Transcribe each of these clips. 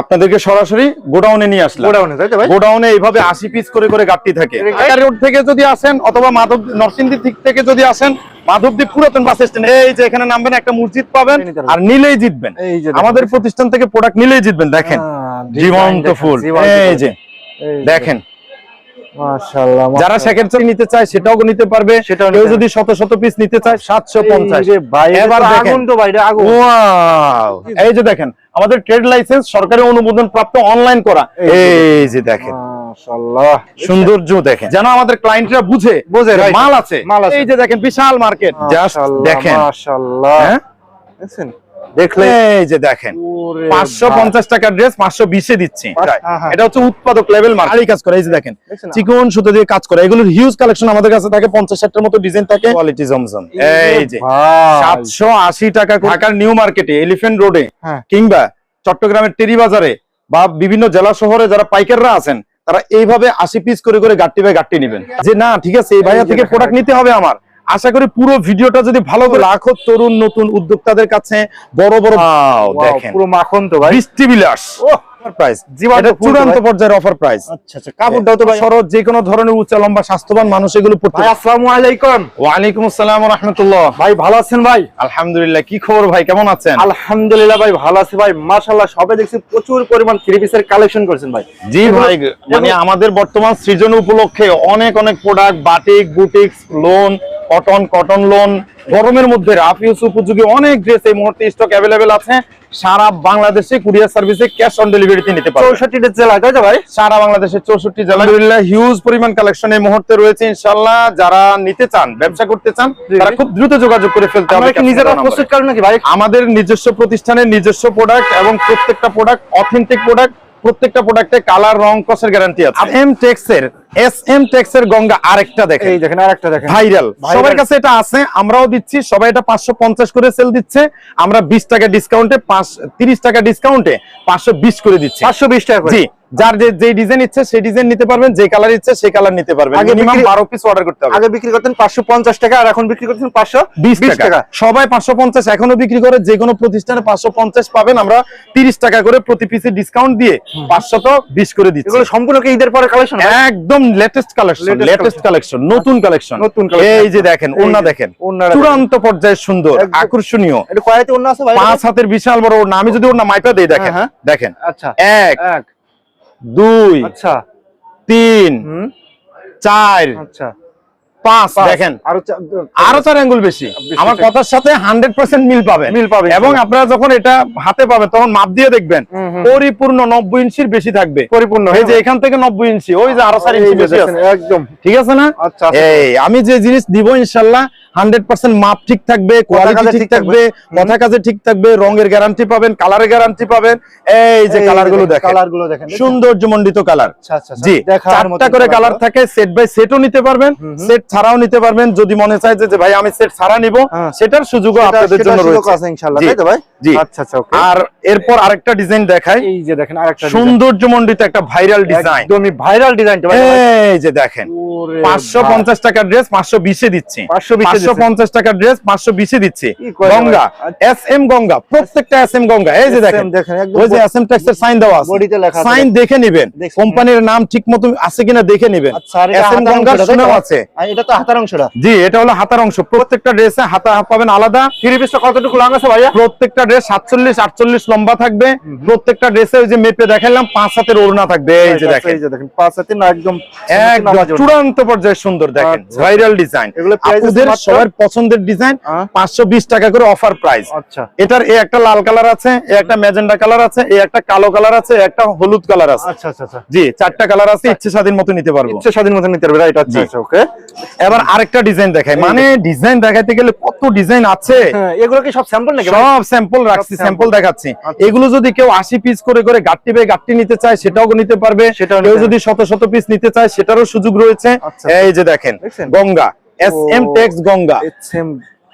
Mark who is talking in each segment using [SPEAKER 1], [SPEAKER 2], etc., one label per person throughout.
[SPEAKER 1] আপনাদেরকে সরাসরি গোডাউনে নিয়ে আসলাম।
[SPEAKER 2] গোডাউনে তাই তো ভাই?
[SPEAKER 1] গোডাউনে এইভাবে আশি পিস করে করে গাড়তি থাকে। ঢাকা রোড থেকে যদি আসেন অথবা মাধব নরসিংদী দিক থেকে যদি আসেন মাধবদ্বীপ পুরাতন বাস স্ট্যান্ড এই যে এখানে নামবেন একটা মসজিদ পাবেন। আর নিলেই জিতবেন।
[SPEAKER 2] এই যে
[SPEAKER 1] আমাদের প্রতিষ্ঠান থেকে প্রোডাক্ট নিলেই জিতবেন দেখেন।
[SPEAKER 2] হ্যাঁ,
[SPEAKER 1] জীবন্ত ফুল। এই যে দেখেন। যারা সেকেন্ড চাই নিতে চায় সেটাও নিতে পারবে। কেউ যদি শত শত পিস নিতে চায় সাতশো পঞ্চাশ।
[SPEAKER 2] এই যে ভাই
[SPEAKER 1] এবার
[SPEAKER 2] এবার
[SPEAKER 1] দেখেন।
[SPEAKER 2] ভাই এটা আগুন।
[SPEAKER 1] Wow! এই যে দেখেন আমাদের ট্রেড লাইসেন্স সরকারি অনুমোদন প্রাপ্ত অনলাইন করা।
[SPEAKER 2] এই যে
[SPEAKER 1] দেখেন। সৌন্দর্য দেখেন। যেন আমাদের ক্লায়েন্টরা বুঝে
[SPEAKER 2] বুঝে,
[SPEAKER 1] মাল আছে।
[SPEAKER 2] মাল আছে।
[SPEAKER 1] এই যে দেখেন বিশাল মার্কেট দেখেন।
[SPEAKER 2] মাশাআল্লাহ।
[SPEAKER 1] হ্যাঁ?
[SPEAKER 2] দেখলে
[SPEAKER 1] এই যে দেখেন
[SPEAKER 2] ভাই।
[SPEAKER 1] টাকার ড্রেস পাঁচশো বিশে দিচ্ছি।
[SPEAKER 2] পাঁচ-।
[SPEAKER 1] এটা হচ্ছে উৎপাদক লেভেল মাল কাজ করে এই যে দেখেন। চিকন সুতো দিয়ে কাজ করে। এগুলোর হিউজ কালেকশন আমাদের কাছে থাকে পঞ্চাশ ষাটটার মতো ডিজাইন থাকে। কোয়ালিটি জমজম। এই যে
[SPEAKER 2] ভাই।
[SPEAKER 1] সাতশো আশি টাকা করে ঢাকার নিউ মার্কেটে এলিফেন্ট রোডে। কিংবা চট্টগ্রামের টেরি বাজারে বা বিভিন্ন জেলা শহরে যারা পাইকাররা আছেন তারা এইভাবে আশি পিস করে করে গাট্টি বাই গাট্টি নেবেন। যে না ঠিক আছে এই ভাইয়া থেকে প্রোডাক্ট নিতে হবে আমার। আশা করি পুরো ভিডিওটা যদি ভালো লাখো তরুণ নতুন উদ্যোক্তাদের কাছে বড় বড় দেখেন।
[SPEAKER 2] পুরো মাখন তো ভাই।
[SPEAKER 1] বৃষ্টি বিলাস প্রাইস এটা চূড়ান্ত পর্যায়ের অফার প্রাইস
[SPEAKER 2] আচ্ছা আচ্ছা কাপড়টাও তো ভাই
[SPEAKER 1] শরৎ যে কোনো ধরনের উচ্চা লম্বা স্বাস্থ্যবান মানুষ এগুলো পড়তে
[SPEAKER 2] ভাই আসসালামু আলাইকুম।
[SPEAKER 1] ওয়ালাইকুম আসসালাম ওয়া রাহমাতুল্লাহ।
[SPEAKER 2] ভাই ভালো আছেন ভাই?
[SPEAKER 1] আলহামদুলিল্লাহ কি খবর ভাই? কেমন আছেন?
[SPEAKER 2] আলহামদুলিল্লাহ ভাই ভালো আছি ভাই। মাশাআল্লাহ সবে দেখছি প্রচুর পরিমাণ থ্রি পিসের কালেকশন করেছেন ভাই।
[SPEAKER 1] জি ভাই মানে আমাদের বর্তমান সৃজন উপলক্ষে অনেক অনেক product batik boutiques lawn cotton cotton lawn গরমের মধ্যে রাফ ইউজ উপযোগী অনেক ড্রেস এই মুহূর্তে স্টক অ্যাভেলেবেল আছে। সারা বাংলাদেশে কুরিয়ার সার্ভিসে ক্যাশ অন ডেলিভারিতে নিতে পারবেন
[SPEAKER 2] চৌষট্টিটা জেলা তাই তো ভাই?
[SPEAKER 1] সারা বাংলাদেশের চৌষট্টি জেলা আলহামদুলিল্লাহ হিউজ পরিমাণ কালেকশন এই মুহূর্তে রয়েছে ইনশাআল্লাহ। যারা নিতে চান ব্যবসা করতে চান তারা খুব দ্রুত যোগাযোগ করে ফেলতে হবে।
[SPEAKER 2] নিজেরা প্রস্তুত করেন নাকি ভাই?
[SPEAKER 1] আমাদের নিজস্ব প্রতিষ্ঠানের নিজস্ব প্রোডাক্ট এবং প্রত্যেকটা প্রোডাক্ট অথেন্টিক প্রোডাক্ট প্রত্যেকটা প্রোডাক্টে কালার রং কসের গ্যারান্টি আছে। এম টেক্স এর এস এম টেক্স এর গঙ্গা আরেকটা দেখেন।
[SPEAKER 2] এই দেখেন আরেকটা দেখেন।
[SPEAKER 1] ভাইরাল। সবার কাছে এটা আছে আমরাও দিচ্ছি সবাই এটা পাঁচশো পঞ্চাশ করে সেল দিচ্ছে আমরা বিশ টাকা ডিসকাউন্টে পাঁচ তিরিশ টাকা ডিসকাউন্টে পাঁচশো বিশ করে দিচ্ছি।
[SPEAKER 2] পাঁচশো বিশ টাকা করে।
[SPEAKER 1] জি। যার যে যে ডিজাইন ইচ্ছে সেই ডিজাইন নিতে পারবেন যে কালার ইচ্ছে সেই কালার নিতে পারবেন।
[SPEAKER 2] আগে
[SPEAKER 1] মিনিমাম
[SPEAKER 2] বিক্রি-
[SPEAKER 1] বারো পিস অর্ডার করতে হবে।
[SPEAKER 2] আগে বিক্রি করতেন পাঁচশো পঞ্চাশ টাকা আর এখন বিক্রি করতেন পাঁচশো
[SPEAKER 1] বিশ
[SPEAKER 2] বিশ
[SPEAKER 1] টাকা।
[SPEAKER 2] টাকা।
[SPEAKER 1] সবাই পাঁচশো পঞ্চাশ এখনও বিক্রি করে যে কোনো প্রতিষ্ঠানে পাঁচশো পঞ্চাশ পাবেন। আমরা তিরিশ টাকা করে প্রতি পিসে ডিসকাউন্ট দিয়ে পাঁচশো তো বিশ করে দিচ্ছি।
[SPEAKER 2] এগুলো সম্পূর্ণ কি ঈদের পরে কালেকশন
[SPEAKER 1] একদম লেটেস্ট কালেকশন লেটেস্ট কালেকশন নতুন কালেকশন
[SPEAKER 2] নতুন collection।
[SPEAKER 1] এই যে দেখেন ওন্না দেখেন। চূড়ান্ত পর্যায়ে সুন্দর আকর্ষণীয়।
[SPEAKER 2] এটা কয়াতে অন্য আছে ভাই?
[SPEAKER 1] পাঁচ হাতের বিশাল বড় ওড়না। আমি যদি ওড়না মাইপা দেই দেখেন।
[SPEAKER 2] হ্যাঁ,
[SPEAKER 1] দেখেন।
[SPEAKER 2] আচ্ছা।
[SPEAKER 1] এক। দুই
[SPEAKER 2] আচ্ছা।
[SPEAKER 1] তিন চার
[SPEAKER 2] আচ্ছা।
[SPEAKER 1] পাঁচ
[SPEAKER 2] পাঁচ।
[SPEAKER 1] দেখেন। আরও চার আঙ্গুল বেশি।
[SPEAKER 2] বেশি
[SPEAKER 1] আমার কথার সাথে হান্ড্রেড পার্সেন্ট মিল পাবেন।
[SPEAKER 2] মিল পাবেন
[SPEAKER 1] এবং আপনারা যখন এটা হাতে পাবেন তখন মাপ দিয়ে দেখবেন। পরিপূর্ণ নব্বই ইঞ্চির বেশি থাকবে।
[SPEAKER 2] পরিপূর্ণ
[SPEAKER 1] এই যে এখান থেকে নব্বই ইঞ্চি ওই যে আরও চার ইঞ্চি বেশি
[SPEAKER 2] একদম।
[SPEAKER 1] ঠিক আছে না?
[SPEAKER 2] আচ্ছা আচ্ছা।
[SPEAKER 1] এই আমি যে জিনিস দিব ইনশাল্লাহ হান্ড্রেড পার্সেন্ট মাপ ঠিক থাকবে কোয়ালিটি ঠিক থাকবে। কথা কাজে ঠিক থাকবে রঙের গ্যারান্টি পাবেন কালারের গ্যারান্টি পাবেন এই যে কালারগুলো দেখেন
[SPEAKER 2] কালারগুলো দেখেন দেখছেন?
[SPEAKER 1] সৌন্দর্য মণ্ডিত কালার
[SPEAKER 2] আচ্ছা আচ্ছা আচ্ছা।
[SPEAKER 1] জি চারটা করে কালার থাকে সেট বাই সেটও নিতে পারবেন। সেট ছাড়াও নিতে পারবেন যদি মনে চায় যে ভাই আমি সেট ছাড়া নিব
[SPEAKER 2] হ্যাঁ।
[SPEAKER 1] সেটার সুযোগও আপনাদের জন্য রয়েছে
[SPEAKER 2] ইনশাআল্লাহ তাই তো ভাই
[SPEAKER 1] জি।
[SPEAKER 2] আচ্ছা আচ্ছা ওকে
[SPEAKER 1] আর এরপর আরেকটা ডিজাইন দেখাই
[SPEAKER 2] এই যে দেখেন আরেকটা
[SPEAKER 1] সৌন্দর্য মণ্ডিত একটা ভাইরাল ডিজাইন
[SPEAKER 2] একদমই ভাইরাল ডিজাইনটা ভাই
[SPEAKER 1] এই যে দেখেন
[SPEAKER 2] ওরে
[SPEAKER 1] পাঁচশো
[SPEAKER 2] ভাই।
[SPEAKER 1] পঞ্চাশ টাকার ড্রেস পাঁচশো বিশে দিচ্ছি
[SPEAKER 2] 520 এ
[SPEAKER 1] পাঁচশো পঞ্চাশ টাকার ড্রেস পাঁচশো বিশে দিচ্ছি। গঙ্গা এস এম গঙ্গা প্রত্যেকটা এস এম গঙ্গা। এই যে দেখেন ওই যে এস এম ট্যাক্সের সাইন দেওয়া আছে।
[SPEAKER 2] বডিতে লেখা
[SPEAKER 1] সাইন দেখে নিবেন। কোম্পানির নাম ঠিক মতো আছে কিনা দেখে নিবেন।
[SPEAKER 2] আচ্ছা
[SPEAKER 1] এস এম
[SPEAKER 2] হাতার তো?
[SPEAKER 1] সুনাম আছে।
[SPEAKER 2] এটা তো হাতার অংশটা।
[SPEAKER 1] জি এটা হলো হাতার অংশ। প্রত্যেকটা ড্রেসে হাতা পাবেন আলাদা।
[SPEAKER 2] থ্রি পিসটা কতটুকু লং আছে ভাইয়া?
[SPEAKER 1] প্রত্যেকটা ড্রেস সাতচল্লিশ আটচল্লিশ লম্বা থাকবে। প্রত্যেকটা ড্রেসে ওই যে মেপে দেখাইলাম পাঁচ হাতের ওড়না থাকবে। এই যে দেখেন।
[SPEAKER 2] এই যে দেখেন পাঁচ হাতে না একদম
[SPEAKER 1] একদম চূড়ান্ত পর্যায়ে সুন্দর দেখেন।
[SPEAKER 2] আচ্ছা।
[SPEAKER 1] ভাইরাল ডিজাইন
[SPEAKER 2] এগুলো
[SPEAKER 1] আপনাদের? সবার পছন্দের ডিজাইন। পাঁচশো বিশ টাকা করে অফার প্রাইস
[SPEAKER 2] আচ্ছা।
[SPEAKER 1] এটার এই একটা লাল কালার আছে এই একটা ম্যাজেন্ডা কালার আছে এই একটা কালো কালার আছে একটা হলুদ কালার আছে।
[SPEAKER 2] আচ্ছা আচ্ছা আচ্ছা।
[SPEAKER 1] জি চারটা কালার আছে ইচ্ছে স্বাধীন মতো নিতে পারব।
[SPEAKER 2] ইচ্ছে স্বাধীন মতো নিতে পারবে রাইট আচ্ছা আচ্ছা ওকে
[SPEAKER 1] এবার আরেকটা ডিজাইন দেখাই। মানে ডিজাইন দেখাইতে গেলে কত ডিজাইন আছে?
[SPEAKER 2] হ্যাঁ এগুলো কি সব স্যাম্পল নাকি
[SPEAKER 1] সব স্যাম্পল রাখছি স্যাম্পল দেখাচ্ছি।
[SPEAKER 2] আচ্ছা।
[SPEAKER 1] এগুলো যদি কেউ আশি পিস করে করে গাট্টি বাই গাট্টি নিতে চায় সেটাও নিতে পারবে।
[SPEAKER 2] সেটাও
[SPEAKER 1] কেউ যদি শত শত পিস নিতে চায় সেটারও সুযোগ রয়েছে।
[SPEAKER 2] আচ্ছা।
[SPEAKER 1] এই যে দেখেন Ganga.
[SPEAKER 2] S
[SPEAKER 1] M Tex
[SPEAKER 2] Ganga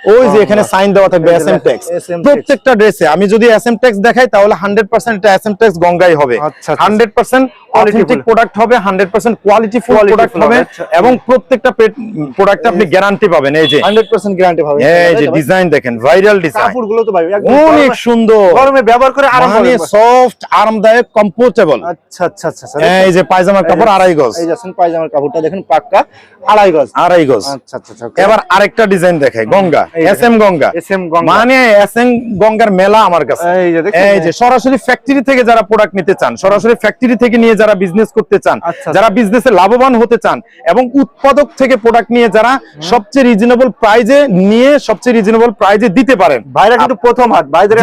[SPEAKER 1] ওই যে এখানে সাইন দেওয়া থাকবে
[SPEAKER 2] এই
[SPEAKER 1] এস এম টেক্স প্রত্যেকটা ড্রেসে আমি যদি এস এম টেক্স দেখাই তাহলে হান্ড্রেড পার্সেন্ট এটা এস এম টেক্স গঙ্গাই হবে।
[SPEAKER 2] আচ্ছা, আচ্ছা।
[SPEAKER 1] হান্ড্রেড পার্সেন্ট অথেন্টিক প্রোডাক্ট হবে hundred percent
[SPEAKER 2] quality full
[SPEAKER 1] product
[SPEAKER 2] হবে আচ্ছা।
[SPEAKER 1] এবং প্রত্যেকটা প্রোডাক্ট আপনি গ্যারান্টি পাবেন এই যে।
[SPEAKER 2] হান্ড্রেড পার্সেন্ট গ্যারান্টি পাবে
[SPEAKER 1] এই যে ডিজাইন দেখেন ভাইরাল ডিজাইন
[SPEAKER 2] কাপড়গুলো তো ভাই
[SPEAKER 1] অনেক সুন্দর।
[SPEAKER 2] গরমে ব্যবহার করে আরাম
[SPEAKER 1] মানে সফট আরামদায়ক কমফোর্টেবল
[SPEAKER 2] আচ্ছা আচ্ছা আচ্ছা আচ্ছা।
[SPEAKER 1] এই যে পায়জামার কাপড় আড়াই গজ।
[SPEAKER 2] এই পায়জামার কাপড়টা দেখেন পাক্কা আড়াই গজ।
[SPEAKER 1] আড়াই গজ।
[SPEAKER 2] আচ্ছা আচ্ছা আচ্ছা
[SPEAKER 1] এবার আরেকটা ডিজাইন দেখাই গঙ্গা।
[SPEAKER 2] এই
[SPEAKER 1] S M Ganga.
[SPEAKER 2] S M Ganga.
[SPEAKER 1] মানে এস এম গঙ্গার মেলা আমার কাছে।
[SPEAKER 2] এই যে?
[SPEAKER 1] এই যে সরাসরি ফ্যাক্টরি থেকে যারা প্রোডাক্ট নিতে চান সরাসরি ফ্যাক্টরি থেকে নিয়ে যারা বিজনেস করতে চান
[SPEAKER 2] আচ্ছা।
[SPEAKER 1] যারা বিজনেসে লাভবান হতে চান এবং উৎপাদক থেকে প্রোডাক্ট নিয়ে যারা সবচেয়ে রিজনেবল প্রাইজে নিয়ে সবচেয়ে রিজনেবল প্রাইজে দিতে পারেন
[SPEAKER 2] ভাইরা কিন্তু প্রথম হাত ভাইদের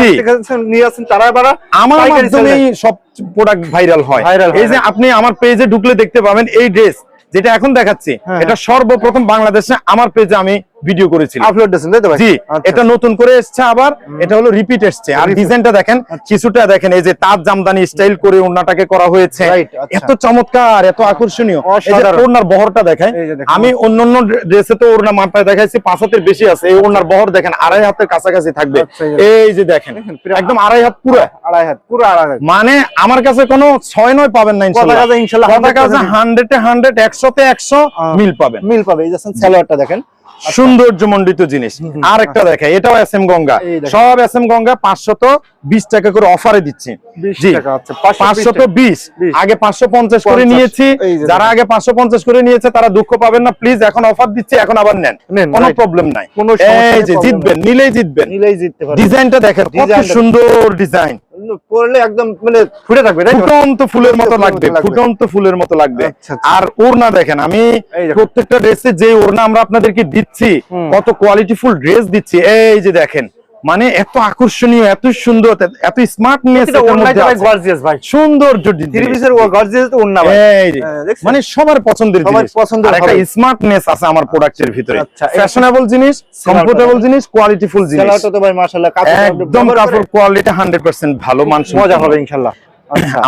[SPEAKER 2] নিয়ে আসেন তারা এবার
[SPEAKER 1] আমার মাধ্যমেই সব প্রোডাক্ট ভাইরাল হয় এই যে
[SPEAKER 2] হ্যাঁ।
[SPEAKER 1] আপনি আমার পেজে ঢুকলে দেখতে পাবেন এই ড্রেস যেটা এখন দেখাচ্ছি
[SPEAKER 2] হ্যাঁ।
[SPEAKER 1] এটা সর্বপ্রথম বাংলাদেশে আমার পেজে আমি ভিডিও করেছিলাম
[SPEAKER 2] আপলোড দিয়েছেন তাই তো ভাই?
[SPEAKER 1] জি
[SPEAKER 2] আচ্ছা।
[SPEAKER 1] এটা নতুন করে এসছে আবার এটা হলো রিপিট এসছে। আর ডিজাইনটা দেখেন কিছুটা দেখেন এই যে তাজ জামদানি স্টাইল করে ওড়নাটাকে করা হয়েছে।
[SPEAKER 2] আচ্ছা।
[SPEAKER 1] এত চমৎকার এত আকর্ষণীয়। এই যে। ওড়নার বহরটা দেখায়। আমি অন্যান্য ড্রেসে তো ওড়না মাপটা দেখাইছি পাঁচ হাতের বেশি আছে। এই ওড়নার বহর দেখেন আড়াই হাতের কাছাকাছি থাকবে।
[SPEAKER 2] আচ্ছা, এই যে-
[SPEAKER 1] দেখেন। একদম আড়াই হাত পুরো।
[SPEAKER 2] আড়াই হাত পুরো আড়াই হাত।
[SPEAKER 1] মানে আমার কাছে কোনো ছয় নয় পাবেন না
[SPEAKER 2] কাজে 100%
[SPEAKER 1] হান্ড্রেডে হান্ড্রেড একশোতে একশো মিল পাবেন।
[SPEAKER 2] মিল পাবে। এই যাচ্ছেন সালোয়ারটা দেখেন।
[SPEAKER 1] সৌন্দর্যমণ্ডিত জিনিস। আর একটা দেখে এটাও এস এম গঙ্গা। সব এস এম গঙ্গা পাঁচশত বিশ টাকা করে অফারে দিচ্ছি।
[SPEAKER 2] 20
[SPEAKER 1] জি।
[SPEAKER 2] টাকা আচ্ছা, 520
[SPEAKER 1] পাঁচশত বিশ। আগে পাঁচশো পঞ্চাশ করে নিয়েছি। যারা আগে পাঁচশো পঞ্চাশ করে নিয়েছে তারা দুঃখ পাবেন না। প্লিজ এখন অফার দিচ্ছি এখন আবার নেন। কোনো প্রবলেম নাই।
[SPEAKER 2] কোনো
[SPEAKER 1] এই যে জিতবেন নিলেই জিতবেন। ডিজাইনটা দেখেন কত সুন্দর ডিজাইন
[SPEAKER 2] পরলে একদম মানে ফুটে থাকবে
[SPEAKER 1] ফুটন্ত ফুলের মতো লাগবে ফুটন্ত ফুলের মতো লাগবে।
[SPEAKER 2] আচ্ছা, আচ্ছা।
[SPEAKER 1] আর ওড়না দেখেন আমি প্রত্যেকটা ড্রেসে যে ওড়না আমরা আপনাদেরকে দিচ্ছি কত কোয়ালিটি ফুল ড্রেস দিচ্ছি এই যে দেখেন। মানে এত আকর্ষণীয় এত সুন্দর এত স্মার্টনেস
[SPEAKER 2] সুন্দর গর্জিয়াস ভাই গর্জিয়াস তো ভাই। হ্যাঁ?
[SPEAKER 1] মানে সবার পছন্দের জিনিস।
[SPEAKER 2] পছন্দের
[SPEAKER 1] একটা স্মার্টনেস আছে আমার প্রোডাক্টের ভিতরে।
[SPEAKER 2] আচ্ছা,
[SPEAKER 1] ফ্যাশনেবল জিনিস কমফোর্টেবল জিনিস কোয়ালিটিফুল জিনিস।
[SPEAKER 2] তো ভাই মাশাআল্লাহ। কাপড়
[SPEAKER 1] একদম কাপড় কোয়ালিটি হান্ড্রেড পার্সেন্ট ভালো মান
[SPEAKER 2] মজা হবে ইনশাআল্লাহ। আচ্ছা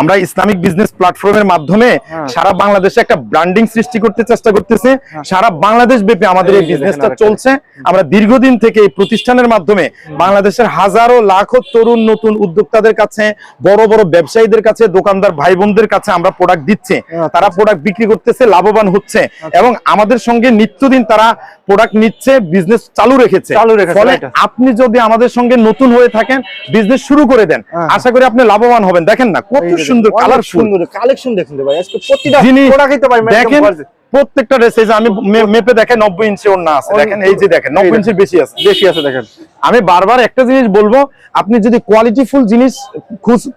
[SPEAKER 1] আমরা ইসলামিক বিজনেস প্ল্যাটফর্মের মাধ্যমে
[SPEAKER 2] হ্যাঁ।
[SPEAKER 1] সারা বাংলাদেশে একটা ব্র্যান্ডিং সৃষ্টি করতে চেষ্টা করতেছে। সারা বাংলাদেশ ব্যাপী আমাদের
[SPEAKER 2] এই
[SPEAKER 1] বিজনেসটা চলছে। আমরা দীর্ঘদিন থেকে এই প্রতিষ্ঠানের মাধ্যমে বাংলাদেশের হাজারো লাখো তরুণ নতুন উদ্যোক্তাদের কাছে বড় বড় ব্যবসায়ীদের কাছে দোকানদার ভাই বোনদের কাছে আমরা প্রোডাক্ট দিচ্ছে।
[SPEAKER 2] আচ্ছা।
[SPEAKER 1] তারা প্রোডাক্ট বিক্রি করতেছে লাভবান হচ্ছে। এবং আমাদের সঙ্গে নিত্যদিন তারা প্রোডাক্ট নিচ্ছে বিজনেস চালু রেখেছে।
[SPEAKER 2] চালু রেখেছে,
[SPEAKER 1] ফলে আপনি যদি আমাদের সঙ্গে নতুন হয়ে থাকেন বিজনেস শুরু করে দেন।
[SPEAKER 2] হ্যাঁ।
[SPEAKER 1] আশা করি আপনি লাভবান হবেন। দেখেন না কত সুন্দর কালার
[SPEAKER 2] সুন্দর কালেকশন দেখুন ভাই। আজকে প্রতিটা প্রোডাক্টই তো ভাই
[SPEAKER 1] দেখেন। প্রত্যেকটা ড্রেস এই যে আমি মেপে দেখে নব্বই ইঞ্চি ওড়না আছে। দেখেন এই যে দেখেন নব্বই ইঞ্চির বেশি আছে
[SPEAKER 2] বেশি আছে দেখেন।
[SPEAKER 1] আমি বারবার একটা জিনিস বলব আপনি যদি কোয়ালিটিফুল জিনিস খুঁজ-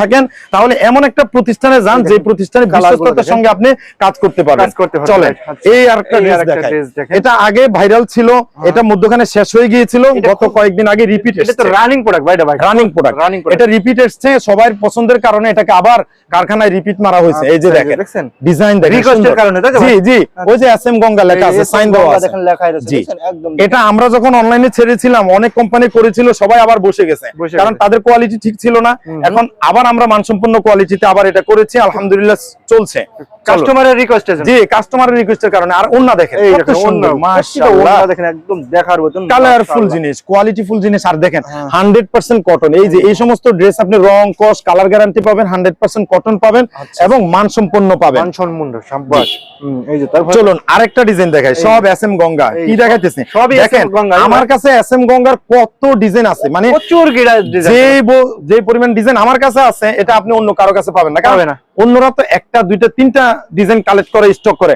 [SPEAKER 1] থাকেন তাহলে এমন একটা প্রতিষ্ঠানে যান যে প্রতিষ্ঠানে বিশ্বস্ততার সঙ্গে আপনি কাজ করতে পারবেন, চলেন
[SPEAKER 2] আচ্ছা।
[SPEAKER 1] এই আরেকটা
[SPEAKER 2] এই
[SPEAKER 1] ড্রেস দেখাই।
[SPEAKER 2] দেখেন।
[SPEAKER 1] এটা আগে ভাইরাল ছিল এটা মধ্যখানে শেষ হয়ে গিয়েছিল গত কয়েকদিন আগে রিপিট
[SPEAKER 2] এটা তো রানিং প্রোডাক্ট ভাই ভাই
[SPEAKER 1] রানিং প্রোডাক্ট এটা রিপিট এসছে সবার পছন্দের কারণে এটাকে আবার কারখানায় রিপিট মারা হয়েছে। এই যে
[SPEAKER 2] আচ্ছা,
[SPEAKER 1] দেখেন ডিজাইন দেখেন
[SPEAKER 2] এর কারণে,
[SPEAKER 1] জি? জি। ওই যে এসএম গঙ্গা লেখা আছে সাইন দেওয়া আছে।
[SPEAKER 2] দেখেন লেখা আছে একদম
[SPEAKER 1] এটা আমরা যখন অনলাইনে ছেড়েছিলাম অনেক কোম্পানি করেছিল সবাই আবার বসে গেছে। কারণ তাদের কোয়ালিটি ঠিক ছিল না। এখন আবার আমরা মানসম্পন্ন কোয়ালিটিতে আবার এটা করেছি আলহামদুলিল্লাহ চলছে।
[SPEAKER 2] কাস্টমারের রিকোয়েস্ট
[SPEAKER 1] জি কাস্টমারের রিকোয়েস্টের কারণে। আর অন্য দেখেন কত সুন্দর মাশাআল্লাহ
[SPEAKER 2] মাশাআল্লাহ। দেখেন একদম দেখার মতন
[SPEAKER 1] কালারফুল জিনিস কোয়ালিটিফুল জিনিস। আর দেখেন
[SPEAKER 2] হ্যাঁ।
[SPEAKER 1] হান্ড্রেড পার্সেন্ট কটন এই যে এই সমস্ত ড্রেস আপনি রং কস কালার গ্যারান্টি পাবেন হান্ড্রেড পার্সেন্ট কটন পাবেন
[SPEAKER 2] আচ্ছা।
[SPEAKER 1] এবং মানসম্পন্ন পাবেন।
[SPEAKER 2] মানসন মুন্ড
[SPEAKER 1] চলুন আরেকটা ডিজাইন দেখাই। সব এস এম গঙ্গা। কি দেখাইতেছি? দেখেন
[SPEAKER 2] গঙ্গা,
[SPEAKER 1] আমার কাছে এস এম গঙ্গার কত ডিজাইন আছে? মানে
[SPEAKER 2] প্রচুর
[SPEAKER 1] যে পরিমাণ ডিজাইন আমার কাছে আছে এটা আপনি অন্য কারও কাছে পাবেন না।
[SPEAKER 2] পাবে না।
[SPEAKER 1] অন্যরা তো একটা দুইটা তিনটা ডিজাইন কালেক্ট করে স্টক করে।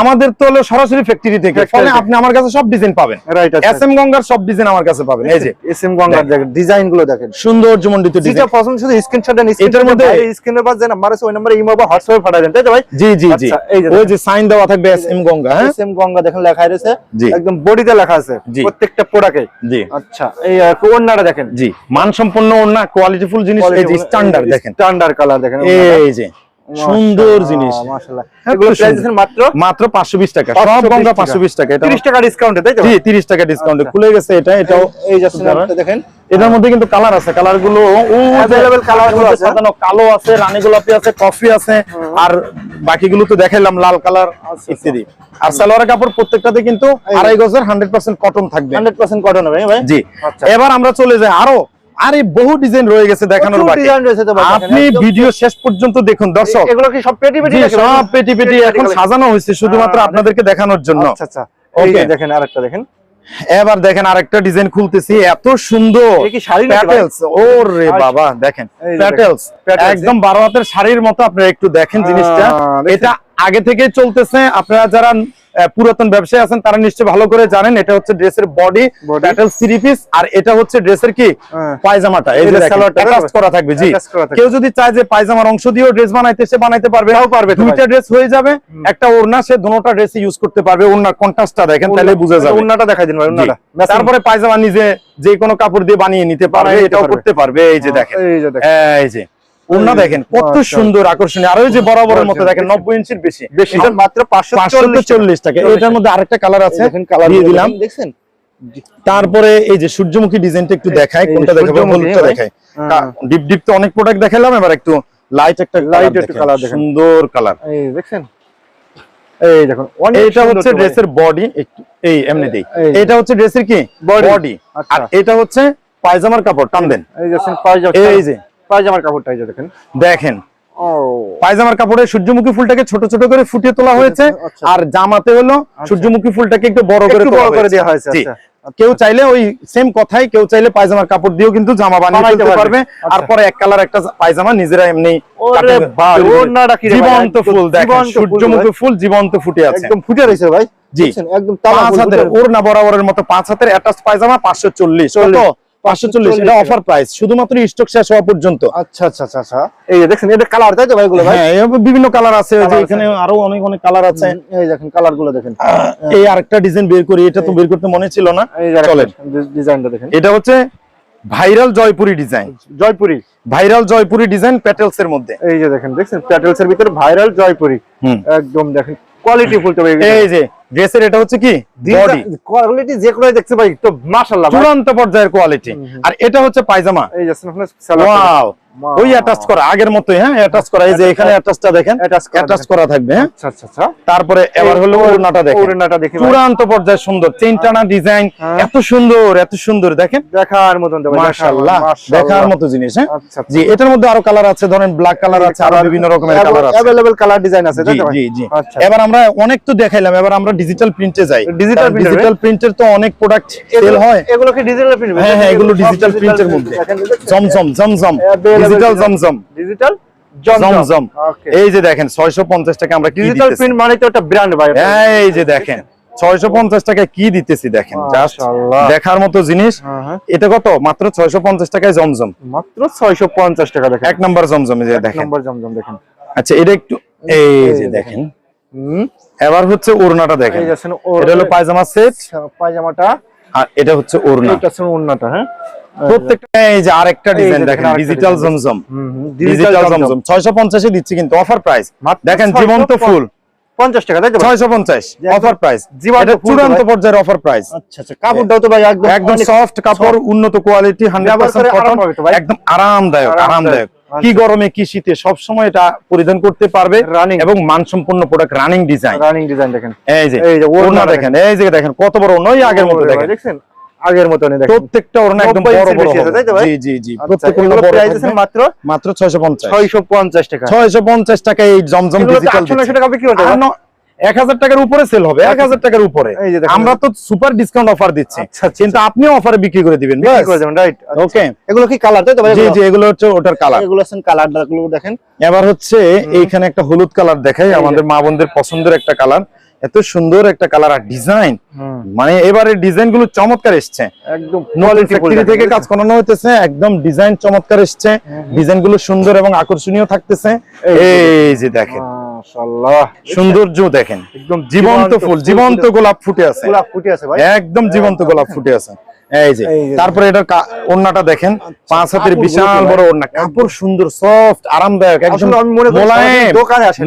[SPEAKER 1] আমাদের তো হলো সরাসরি ফ্যাক্টরি থেকে। ফলে আপনি আমার কাছে সব ডিজাইন পাবেন।
[SPEAKER 2] রাইট
[SPEAKER 1] এস এম গঙ্গার সব ডিজাইন আমার কাছে পাবেন। এই যে।
[SPEAKER 2] এসএম গঙ্গার দেখেন। ডিজাইনগুলো দেখেন।
[SPEAKER 1] সৌন্দর্যমণ্ডিত
[SPEAKER 2] যেটা
[SPEAKER 1] ডিজাইন
[SPEAKER 2] পছন্দ শুধু স্ক্রিনশট দেন
[SPEAKER 1] এটার মধ্যে-
[SPEAKER 2] স্ক্রিনের পাশে যে নাম্বার আছে ওই নম্বরে ইমো বা হোয়াটসঅ্যাপে পাঠিয়ে দেন তাই তো ভাই?
[SPEAKER 1] জি জি জি।
[SPEAKER 2] আচ্ছা,
[SPEAKER 1] ওই যে সাইন দেওয়া থাকবে এস এম গঙ্গা হ্যাঁ?
[SPEAKER 2] এসএম গঙ্গা দেখেন লেখা রয়েছে। একদম বডিতে লেখা আছে প্রত্যেকটা প্রোডাক্টে
[SPEAKER 1] জি।
[SPEAKER 2] আচ্ছা এই ওন্নাটা দেখেন।
[SPEAKER 1] জি। মানসম্পন্ন ওনা কোয়ালিটিফুল জিনিস এই যে স্ট্যান্ডার্ড দেখেন।
[SPEAKER 2] স্ট্যান্ডার্ড কালার দেখেন
[SPEAKER 1] এই যে। সুন্দর জিনিস।
[SPEAKER 2] মাত্র
[SPEAKER 1] মাত্র পাঁচশো বিশ টাকা। সব গঙ্গা পাঁচশো বিশ টাকা। এটা
[SPEAKER 2] 30 টাকা ডিসকাউন্টে তাই
[SPEAKER 1] জি তিরিশ টাকা ডিসকাউন্টে
[SPEAKER 2] আচ্ছা।
[SPEAKER 1] খুলে গেছে এটা এটাও
[SPEAKER 2] এই দেখেন।
[SPEAKER 1] এটার মধ্যে কিন্তু কালার আছে। কালারগুলো কালো আছে রানী গোলাপি আছে কফি আছে আর বাকিগুলো তো দেখাইলাম লাল কালার ইত্যাদি। আর সালোয়ার কাপড় প্রত্যেকটাতে কিন্তু আড়াই গজের হান্ড্রেড পার্সেন্ট কটন থাকবে।
[SPEAKER 2] 100% কটন হবে ভাই?
[SPEAKER 1] জি।
[SPEAKER 2] আচ্ছা।
[SPEAKER 1] এবার আমরা চলে যাই আরও আরে বহু ডিজাইন রয়ে গেছে দেখানোর বাকি। আপনি ভিডিও শেষ পর্যন্ত দেখুন দর্শক।
[SPEAKER 2] এগুলো কি সব পেটি পেটি
[SPEAKER 1] সব পেটি পেটি এখন সাজানো হয়েছে শুধুমাত্র আপনাদেরকে দেখানোর জন্য।
[SPEAKER 2] আচ্ছা আচ্ছা।
[SPEAKER 1] Okay.
[SPEAKER 2] দেখেন আরেকটা দেখেন।
[SPEAKER 1] এবার দেখেন আরেকটা ডিজাইন খুলতেছি এত সুন্দর। প্যাটেলস ওরে বাবা দেখেন প্যাটেলস একদম বারো হাতের শাড়ির মতো আপনারা একটু দেখেন জিনিসটা। এটা আগে থেকে চলতেছে আপনারা যারা পুরাতন ব্যবসায়ী আছেন তারা নিশ্চয়ই ভালো করে জানেন এটা হচ্ছে ড্রেসের বডি। প্যাটেল থ্রি পিস আর এটা হচ্ছে ড্রেসের কি?
[SPEAKER 2] হ্যাঁ।
[SPEAKER 1] পায়জামাটা এই যে
[SPEAKER 2] সালোয়ারটা,
[SPEAKER 1] attach করা থাকবে জি। কেউ যদি চায় যে পায়জামার অংশ দিয়েও ড্রেস বানাইতে সে বানাইতে পারবে।
[SPEAKER 2] তাও পারবে
[SPEAKER 1] দুইটা ড্রেস হয়ে যাবে একটা ওড়না সে দুটোটা ড্রেস ইউজ করতে পারবে ওড়নার কন্ট্রাস্টটা দেখেন তাহলে বুঝে যাবে।
[SPEAKER 2] উন্নাটা দেখাই দিন ভাই। উন্নাটা
[SPEAKER 1] তারপরে পায়জামা নিজে যে কোনো কাপড় দিয়ে বানিয়ে নিতে পারবে এটাও। করতে পারবে এই যে দেখেন।
[SPEAKER 2] এই যে।
[SPEAKER 1] ওড়না দেখেন কত সুন্দর আকর্ষণীয়। আর ওই যে বরাবরের মতো দেখেন
[SPEAKER 2] দেখেন।
[SPEAKER 1] নব্বই ইঞ্চির বেশি।
[SPEAKER 2] বেশি মাত্র 540
[SPEAKER 1] পাঁচশো চল্লিশ টাকা। এটার মধ্যে আরেকটা কালার আছে
[SPEAKER 2] দেখেন কালার
[SPEAKER 1] দিয়ে দিলাম।
[SPEAKER 2] দেখছেন
[SPEAKER 1] তারপরে এই যে সূর্যমুখী ডিজাইনটা একটু দেখায় কোনটা দেখাবো হলুদটা। দেখায়
[SPEAKER 2] হ্যাঁ।
[SPEAKER 1] ডিপ ডিপ তো অনেক প্রোডাক্ট দেখালাম এবার একটু লাইট একটা লাইট
[SPEAKER 2] একটু
[SPEAKER 1] কালার
[SPEAKER 2] দেখেন।
[SPEAKER 1] সুন্দর কালার
[SPEAKER 2] এই দেখছেন? এই দেখুন সুন্দর
[SPEAKER 1] হচ্ছে ড্রেসের বডি একটু এই এমনি দেই। এটা হচ্ছে ড্রেসের কি? বডি
[SPEAKER 2] আচ্ছা।
[SPEAKER 1] আর এটা হচ্ছে পায়জামার কাপড় টান দেন
[SPEAKER 2] এই দেখছেন পায়জামা
[SPEAKER 1] এই যে
[SPEAKER 2] পায়জামার কাপড়টা এই যে দেখেন।
[SPEAKER 1] দেখেন। পায়জামার কাপড়ে সূর্যমুখী ফুলটাকে ছোট ছোট করে ফুটিয়ে তোলা হয়েছে।
[SPEAKER 2] আচ্ছা।
[SPEAKER 1] আর জামাতে হলো সূর্যমুখী ফুলটাকে একটু বড় করে
[SPEAKER 2] বড় করে। দেওয়া হয়েছে আচ্ছা।
[SPEAKER 1] কেউ চাইলে ওই সেম কথাই কেউ চাইলে পায়জামার কাপড় দিয়েও কিন্তু জামা বানিয়ে ফেলতে
[SPEAKER 2] পারবে।
[SPEAKER 1] আর
[SPEAKER 2] আচ্ছা।
[SPEAKER 1] পরে এক কালার একটা পায়জামা নিজেরা এমনি
[SPEAKER 2] ওরে?
[SPEAKER 1] জীবন্ত ফুল দেখেন সূর্যমুখী ফুল জীবন্ত ফুটে আছে।
[SPEAKER 2] একদম ফুটে রয়েছে ভাই।
[SPEAKER 1] জি।
[SPEAKER 2] একদম তালা
[SPEAKER 1] পাঁচ হাতের
[SPEAKER 2] ফুটে-
[SPEAKER 1] ওড়না বরাবরের মতো পাঁচ হাতের অ্যাটাচ পায়জামা পাঁচশো চল্লিশ। এটা অফার প্রাইস শুধুমাত্র স্টক শেষ হওয়া পর্যন্ত।
[SPEAKER 2] আচ্ছা আচ্ছা আচ্ছা আচ্ছা। এই যে দেখছেন এটা কালার তাই তো ভাই এগুলো ভাই?
[SPEAKER 1] হ্যাঁ বিভিন্ন কালার আছে যে এখানে আরও অনেক অনেক কালার আছে।
[SPEAKER 2] এই দেখেন কালারগুলো দেখেন।
[SPEAKER 1] এই আরেকটা ডিজাইন বের করি এটা তো বের করতে মনে ছিল না। চলেন।
[SPEAKER 2] ডিজাইনটা দেখেন।
[SPEAKER 1] এটা হচ্ছে viral Jaipuri design
[SPEAKER 2] Jaipuri.
[SPEAKER 1] Viral Jaipuri design petals এর মধ্যে।
[SPEAKER 2] এই যে দেখেন দেখছেন? প্যাটেলস এর ভিতরে ভাইরাল জয়পুরি। একদম দেখেন কোয়ালিটি ফুল তো
[SPEAKER 1] এই যে ড্রেসের এটা হচ্ছে কি? বডি
[SPEAKER 2] কোয়ালিটি যে কোনো দেখতে পাই তো মাশাআল্লাহ
[SPEAKER 1] চূড়ান্ত পর্যায়ের কোয়ালিটি আর এটা হচ্ছে পায়জামা।
[SPEAKER 2] এই যে
[SPEAKER 1] ওয়াও ওই অ্যাটাচ করা আগের মতোই হ্যাঁ অ্যাটাচ করা এই যে এখানে অ্যাটাচটা দেখেন
[SPEAKER 2] Attach করা
[SPEAKER 1] অ্যাটাচ
[SPEAKER 2] দেখেন।
[SPEAKER 1] করা থাকবে হ্যাঁ
[SPEAKER 2] আচ্ছা আচ্ছা আচ্ছা
[SPEAKER 1] তারপরে এবার হলো ওড়নাটা দেখেন
[SPEAKER 2] ওড়নাটা দেখি ভাই।
[SPEAKER 1] চূড়ান্ত পর্যায়ে সুন্দর চেইন টানা ডিজাইন
[SPEAKER 2] হ্যাঁ।
[SPEAKER 1] এত সুন্দর এত সুন্দর দেখেন
[SPEAKER 2] দেখার মতন তো ভাই
[SPEAKER 1] মাশাআল্লাহ দেখার মতো জিনিস হ্যাঁ
[SPEAKER 2] আচ্ছা আচ্ছা।
[SPEAKER 1] জি এটার মধ্যে আরো কালার আছে ধরেন ব্ল্যাক কালার আছে আরো বিভিন্ন রকমের কালার আছে
[SPEAKER 2] अवेलेबल কালার ডিজাইন আছে তাই
[SPEAKER 1] জি
[SPEAKER 2] তো ভাই?
[SPEAKER 1] জি জি
[SPEAKER 2] আচ্ছা
[SPEAKER 1] এবার আমরা অনেক তো দেখাইলাম এবার আমরা ডিজিটাল প্রিন্টে যাই
[SPEAKER 2] Digital print এ?
[SPEAKER 1] ডিজিটাল প্রিন্টের তো অনেক প্রোডাক্ট সেল
[SPEAKER 2] এগুলো-
[SPEAKER 1] হয়
[SPEAKER 2] এগুলো কি ডিজিটাল প্রিন্ট
[SPEAKER 1] হ্যাঁ হ্যাঁ এগুলো ডিজিটাল প্রিন্টের মধ্যে জমজম জমজম ডিজিটাল জমজম
[SPEAKER 2] ডিজিটাল
[SPEAKER 1] জমজম এই যে দেখেন 650 টাকা আমরা কি
[SPEAKER 2] ডিজিটাল প্রিন্ট মানে তো একটা ব্র্যান্ড ভাই।
[SPEAKER 1] এই যে দেখেন 650 টাকায় কি দিতেছি দেখেন। দেখার মতো জিনিস।
[SPEAKER 2] হ্যাঁ, হ্যাঁ।
[SPEAKER 1] এটা কত? মাত্র 650 টাকায় জমজম
[SPEAKER 2] মাত্র 650 টাকা দেখেন।
[SPEAKER 1] এক নাম্বার জমজম এই যে দেখেন।
[SPEAKER 2] নম্বর জমজম দেখেন।
[SPEAKER 1] আচ্ছা এটা একটু এই যে দেখেন।
[SPEAKER 2] হুম।
[SPEAKER 1] এবার হচ্ছে ওড়নাটা দেখেন। এটা হলো পায়জামা সেট।
[SPEAKER 2] আচ্ছা, পায়জামাটা।
[SPEAKER 1] আর এটা হচ্ছে ওড়না।
[SPEAKER 2] এটা হচ্ছে ওন্নাটা হ্যাঁ।
[SPEAKER 1] প্রত্যেকটা এই যে আরেকটা ডিজাইন
[SPEAKER 2] দেখেন
[SPEAKER 1] ডিজিটাল জমজম। ডিজিটাল জমজম। 650 এ দিচ্ছি কিন্তু অফার প্রাইস দেখেন জীবন্ত ফুল।
[SPEAKER 2] 50 টাকা তাই তো
[SPEAKER 1] 650 অফার প্রাইস এটা চূড়ান্ত পর্যায়ের অফার প্রাইস
[SPEAKER 2] আচ্ছা আচ্ছা কাপড়টাও তো ভাই একদম
[SPEAKER 1] একদম সফট কাপড় উন্নত কোয়ালিটি 100% কটন
[SPEAKER 2] আরাম হবে তো ভাই?
[SPEAKER 1] একদম আরামদায়ক
[SPEAKER 2] আরামদায়ক।
[SPEAKER 1] আরামদায়ক।
[SPEAKER 2] আচ্ছা।
[SPEAKER 1] কি গরমে কি শীতে সব সময় এটা পরিধান করতে পারবে। এবং মানসম্পন্ন product running design
[SPEAKER 2] running design দেখেন।
[SPEAKER 1] এই যে
[SPEAKER 2] এই যে ওড়না
[SPEAKER 1] ওড়না দেখেন এই যে দেখেন কত বড় ওড়না আগের মতো দেখেন।
[SPEAKER 2] আগের মতনই দেখেন।
[SPEAKER 1] প্রত্যেকটা ওড়না একদম বড় বড়
[SPEAKER 2] তাই তো ভাই?
[SPEAKER 1] জি জি জি।
[SPEAKER 2] আচ্ছা,
[SPEAKER 1] প্রত্যেকটা বড়
[SPEAKER 2] মাত্র?
[SPEAKER 1] মাত্র 650
[SPEAKER 2] 650 টাকা।
[SPEAKER 1] 650 টাকা এই জমজম ডিজিটাল
[SPEAKER 2] 800 900 টাকা বিক্রি হতে
[SPEAKER 1] আর 1000 টাকার উপরে সেল হবে 1000 টাকার উপরে। আমরা তো সুপার ডিসকাউন্ট অফার দিচ্ছি।
[SPEAKER 2] আচ্ছা, আচ্ছা,
[SPEAKER 1] কিন্তু আপনিও অফারে বিক্রি করে দিবেন
[SPEAKER 2] বিক্রি করে দেবেন রাইট
[SPEAKER 1] ওকে
[SPEAKER 2] এগুলো কি কালার তাই তো ভাই?
[SPEAKER 1] জি? জি এগুলো হচ্ছে ওটার কালার
[SPEAKER 2] এগুলো কালারগুলো দেখেন
[SPEAKER 1] এবার হচ্ছে এইখানে একটা হলুদ কালার দেখাই আমাদের মা বোনদের পছন্দের একটা কালার এত সুন্দর একটা কালার আর ডিজাইন মানে এবারে ডিজাইনগুলো চমৎকার এসছে।
[SPEAKER 2] একদম
[SPEAKER 1] ফ্যাক্টরি থেকে কাজ করানো হইতেছে একদম ডিজাইন চমৎকার এসছে। ডিজাইনগুলো সুন্দর এবং আকর্ষণীয় থাকতেছে।
[SPEAKER 2] এই যে
[SPEAKER 1] দেখেন। সৌন্দর্য দেখেন।
[SPEAKER 2] একদম
[SPEAKER 1] জীবন্ত ফুল জীবন্ত গোলাপ ফুটে আছে।
[SPEAKER 2] গোলাপ ফুটে আছে ভাই।
[SPEAKER 1] একদম জীবন্ত গোলাপ ফুটে আছে। এই যে তারপরে এটার ওড়নাটা দেখেন পাঁচ হাতের বিশাল বড় ওড়না কাপড় সুন্দর সফট আরামদায়ক একদম
[SPEAKER 2] দোকানে আসেন।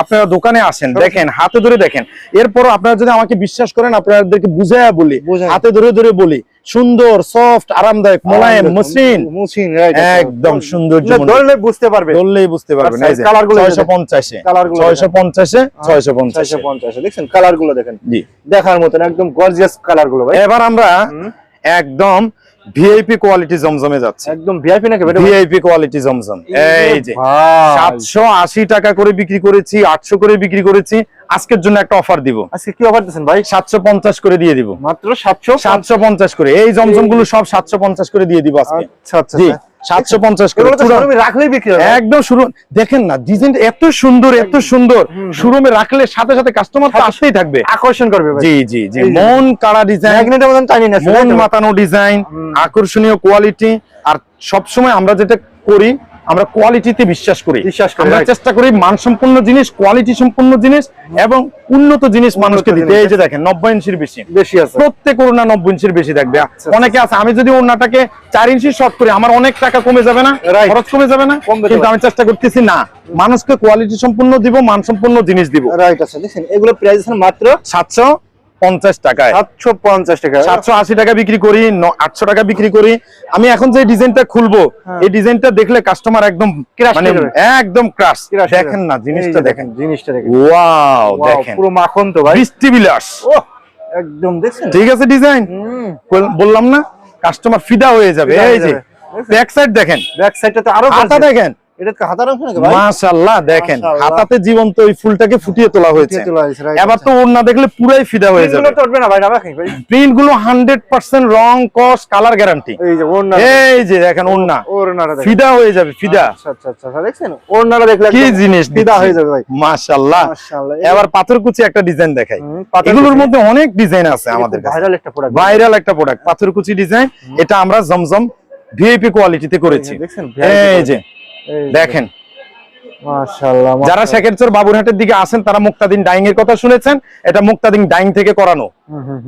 [SPEAKER 1] আপনারা দোকানে আসেন দেখেন হাতে ধরে দেখেন। এরপর আপনারা যদি আমাকে বিশ্বাস করেন আপনাদেরকে বুঝাইয়া বলি হাতে ধরে ধরে বলি সুন্দর সফট আরামদায়ক মোলায়েম মসৃণ।
[SPEAKER 2] মসৃণ
[SPEAKER 1] একদম সৌন্দর্য
[SPEAKER 2] ধরলে বুঝতে পারবে।
[SPEAKER 1] ধরলেই বুঝতে পারবেন এই যে
[SPEAKER 2] Colour গুলো
[SPEAKER 1] ছয়শো পঞ্চাশে।
[SPEAKER 2] Colour গুলো
[SPEAKER 1] ছয়শো পঞ্চাশে ছয়শো পঞ্চাশে।
[SPEAKER 2] 650 দেখছেন কালারগুলো দেখেন।
[SPEAKER 1] জি।
[SPEAKER 2] দেখার মতন একদম গর্জিয়াস কালারগুলো ভাই।
[SPEAKER 1] এবার আমরা একদম ভিআইপি কোয়ালিটি জমজমে যাচ্ছে।
[SPEAKER 2] একদম ভিআইপি নাকি?
[SPEAKER 1] VIP quality Zamzam. এই যে
[SPEAKER 2] ভাই।
[SPEAKER 1] সাতশো আশি টাকা করে বিক্রি করেছি আটশো করে বিক্রি করেছি। আজকের জন্য একটা অফার দিব।
[SPEAKER 2] আজকে কি অফার দিচ্ছেন ভাই?
[SPEAKER 1] সাতশো পঞ্চাশ করে দিয়ে দিব।
[SPEAKER 2] মাত্র 700
[SPEAKER 1] সাতশো পঞ্চাশ করে। এই জমজমগুলো সব সাতশো পঞ্চাশ করে দিয়ে দিব আজকে।
[SPEAKER 2] আচ্ছা আচ্ছা
[SPEAKER 1] জি
[SPEAKER 2] আচ্ছা।
[SPEAKER 1] সাতশো পঞ্চাশ করে।
[SPEAKER 2] শোরুমে রাখলেই বিক্রি হবে।
[SPEAKER 1] একদম শুরু দেখেন না ডিজাইন এত সুন্দর এত সুন্দর। শোরুমে রাখলে সাথে সাথে কাস্টমার তো আসতেই থাকবে।
[SPEAKER 2] আকর্ষণ করবে ভাই।
[SPEAKER 1] জি জি জি। মন কাড়া ডিজাইন
[SPEAKER 2] ম্যাগনেটের মতন না
[SPEAKER 1] মন মাতানো ডিজাইন আকর্ষণীয় কোয়ালিটি আর সব সময় আমরা যেটা করি আমরা কোয়ালিটিতে বিশ্বাস করি।
[SPEAKER 2] বিশ্বাস করি,
[SPEAKER 1] আমরা চেষ্টা করি মানসম্পন্ন জিনিস কোয়ালিটি সম্পন্ন জিনিস এবং উন্নত জিনিস মানুষকে দিতে। এই যে দেখেন নব্বই ইঞ্চির বেশি।
[SPEAKER 2] বেশি আছে।
[SPEAKER 1] প্রত্যেক ওড়না নব্বই ইঞ্চির বেশি থাকবে
[SPEAKER 2] আচ্ছা,
[SPEAKER 1] অনেকে আছে আমি যদি ওড়নাটাকে চার ইঞ্চি শর্ট করি আমার অনেক টাকা কমে যাবে না. খরচ কমে যাবে না? কিন্তু আমি চেষ্টা করতেছি না। মানুষকে কোয়ালিটি সম্পন্ন দিব মানসম্পন্ন জিনিস দিব।
[SPEAKER 2] রাইট আছে দেখছেন এগুলো প্রাইস মাত্র
[SPEAKER 1] সাতশো পঞ্চাশ টাকায়।
[SPEAKER 2] 750 টাকা।
[SPEAKER 1] সাতশো আশি টাকা বিক্রি করি আটশো টাকা বিক্রি করি। আমি এখন যে ডিজাইনটা খুলবো
[SPEAKER 2] হ্যাঁ।
[SPEAKER 1] এই ডিজাইনটা দেখলে কাস্টমার একদম মানে একদম ক্রাশ দেখেন না জিনিসটা দেখেন।
[SPEAKER 2] জিনিসটা দেখেন।
[SPEAKER 1] ওয়াও দেখেন।
[SPEAKER 2] পুরো মাখন তো ভাই।
[SPEAKER 1] বৃষ্টি বিলাস
[SPEAKER 2] একদম দেখছেন?
[SPEAKER 1] ঠিক আছে ডিজাইন বললাম না? কাস্টমার ফিদা হয়ে যাবে। এই যে ব্যাক সাইড দেখেন।
[SPEAKER 2] ব্যাক সাইডটা তো আরও
[SPEAKER 1] দেখেন।
[SPEAKER 2] এটা হাতার অংশ নাকি ভাই?
[SPEAKER 1] মাশাআল্লাহ দেখেন
[SPEAKER 2] মাশাআল্লাহ।
[SPEAKER 1] হাতাতে জীবন্ত ওই ফুলটাকে ফুটিয়ে তোলা হয়েছে। এবার
[SPEAKER 2] আচ্ছা।
[SPEAKER 1] তো ওড়না দেখলে পুরাই ফিদা হয়ে যাবে।
[SPEAKER 2] তো উঠবে না ভাই না
[SPEAKER 1] প্রিন্টগুলো রং কস কালার গ্যারান্টি
[SPEAKER 2] এই যে ওড়না
[SPEAKER 1] এই যে দেখেন ওড়না।
[SPEAKER 2] ওড়নাটা দেখেন।
[SPEAKER 1] ফিদা হয়ে যাবে ফিদা।
[SPEAKER 2] আচ্ছা আচ্ছা আচ্ছা আচ্ছা, দেখছেন? ওড়নাটা দেখলে
[SPEAKER 1] কি জিনিস
[SPEAKER 2] ফিদা হয়ে যাবে ভাই।
[SPEAKER 1] মাশাআল্লাহ।
[SPEAKER 2] মাশাআল্লাহ
[SPEAKER 1] এবার পাথরকুচি একটা ডিজাইন দেখাই।
[SPEAKER 2] পাথর
[SPEAKER 1] এগুলোর মধ্যে অনেক ডিজাইন আছে আমাদের কাছে।
[SPEAKER 2] ভাইরাল একটা প্রোডাক্ট
[SPEAKER 1] ভাইরাল একটা প্রোডাক্ট পাথরকুচি ডিজাইন এটা আমরা জমজম ভিআইপি কোয়ালিটিতে করেছি।
[SPEAKER 2] দেখছেন
[SPEAKER 1] এই যে দেখেন। যারা শেখেরচর বাবুরহাটের দিকে আসেন তারা মুক্তাদিন ডাইং এর কথা শুনেছেন। এটা মুক্তাদিন ডাইং থেকে করানো।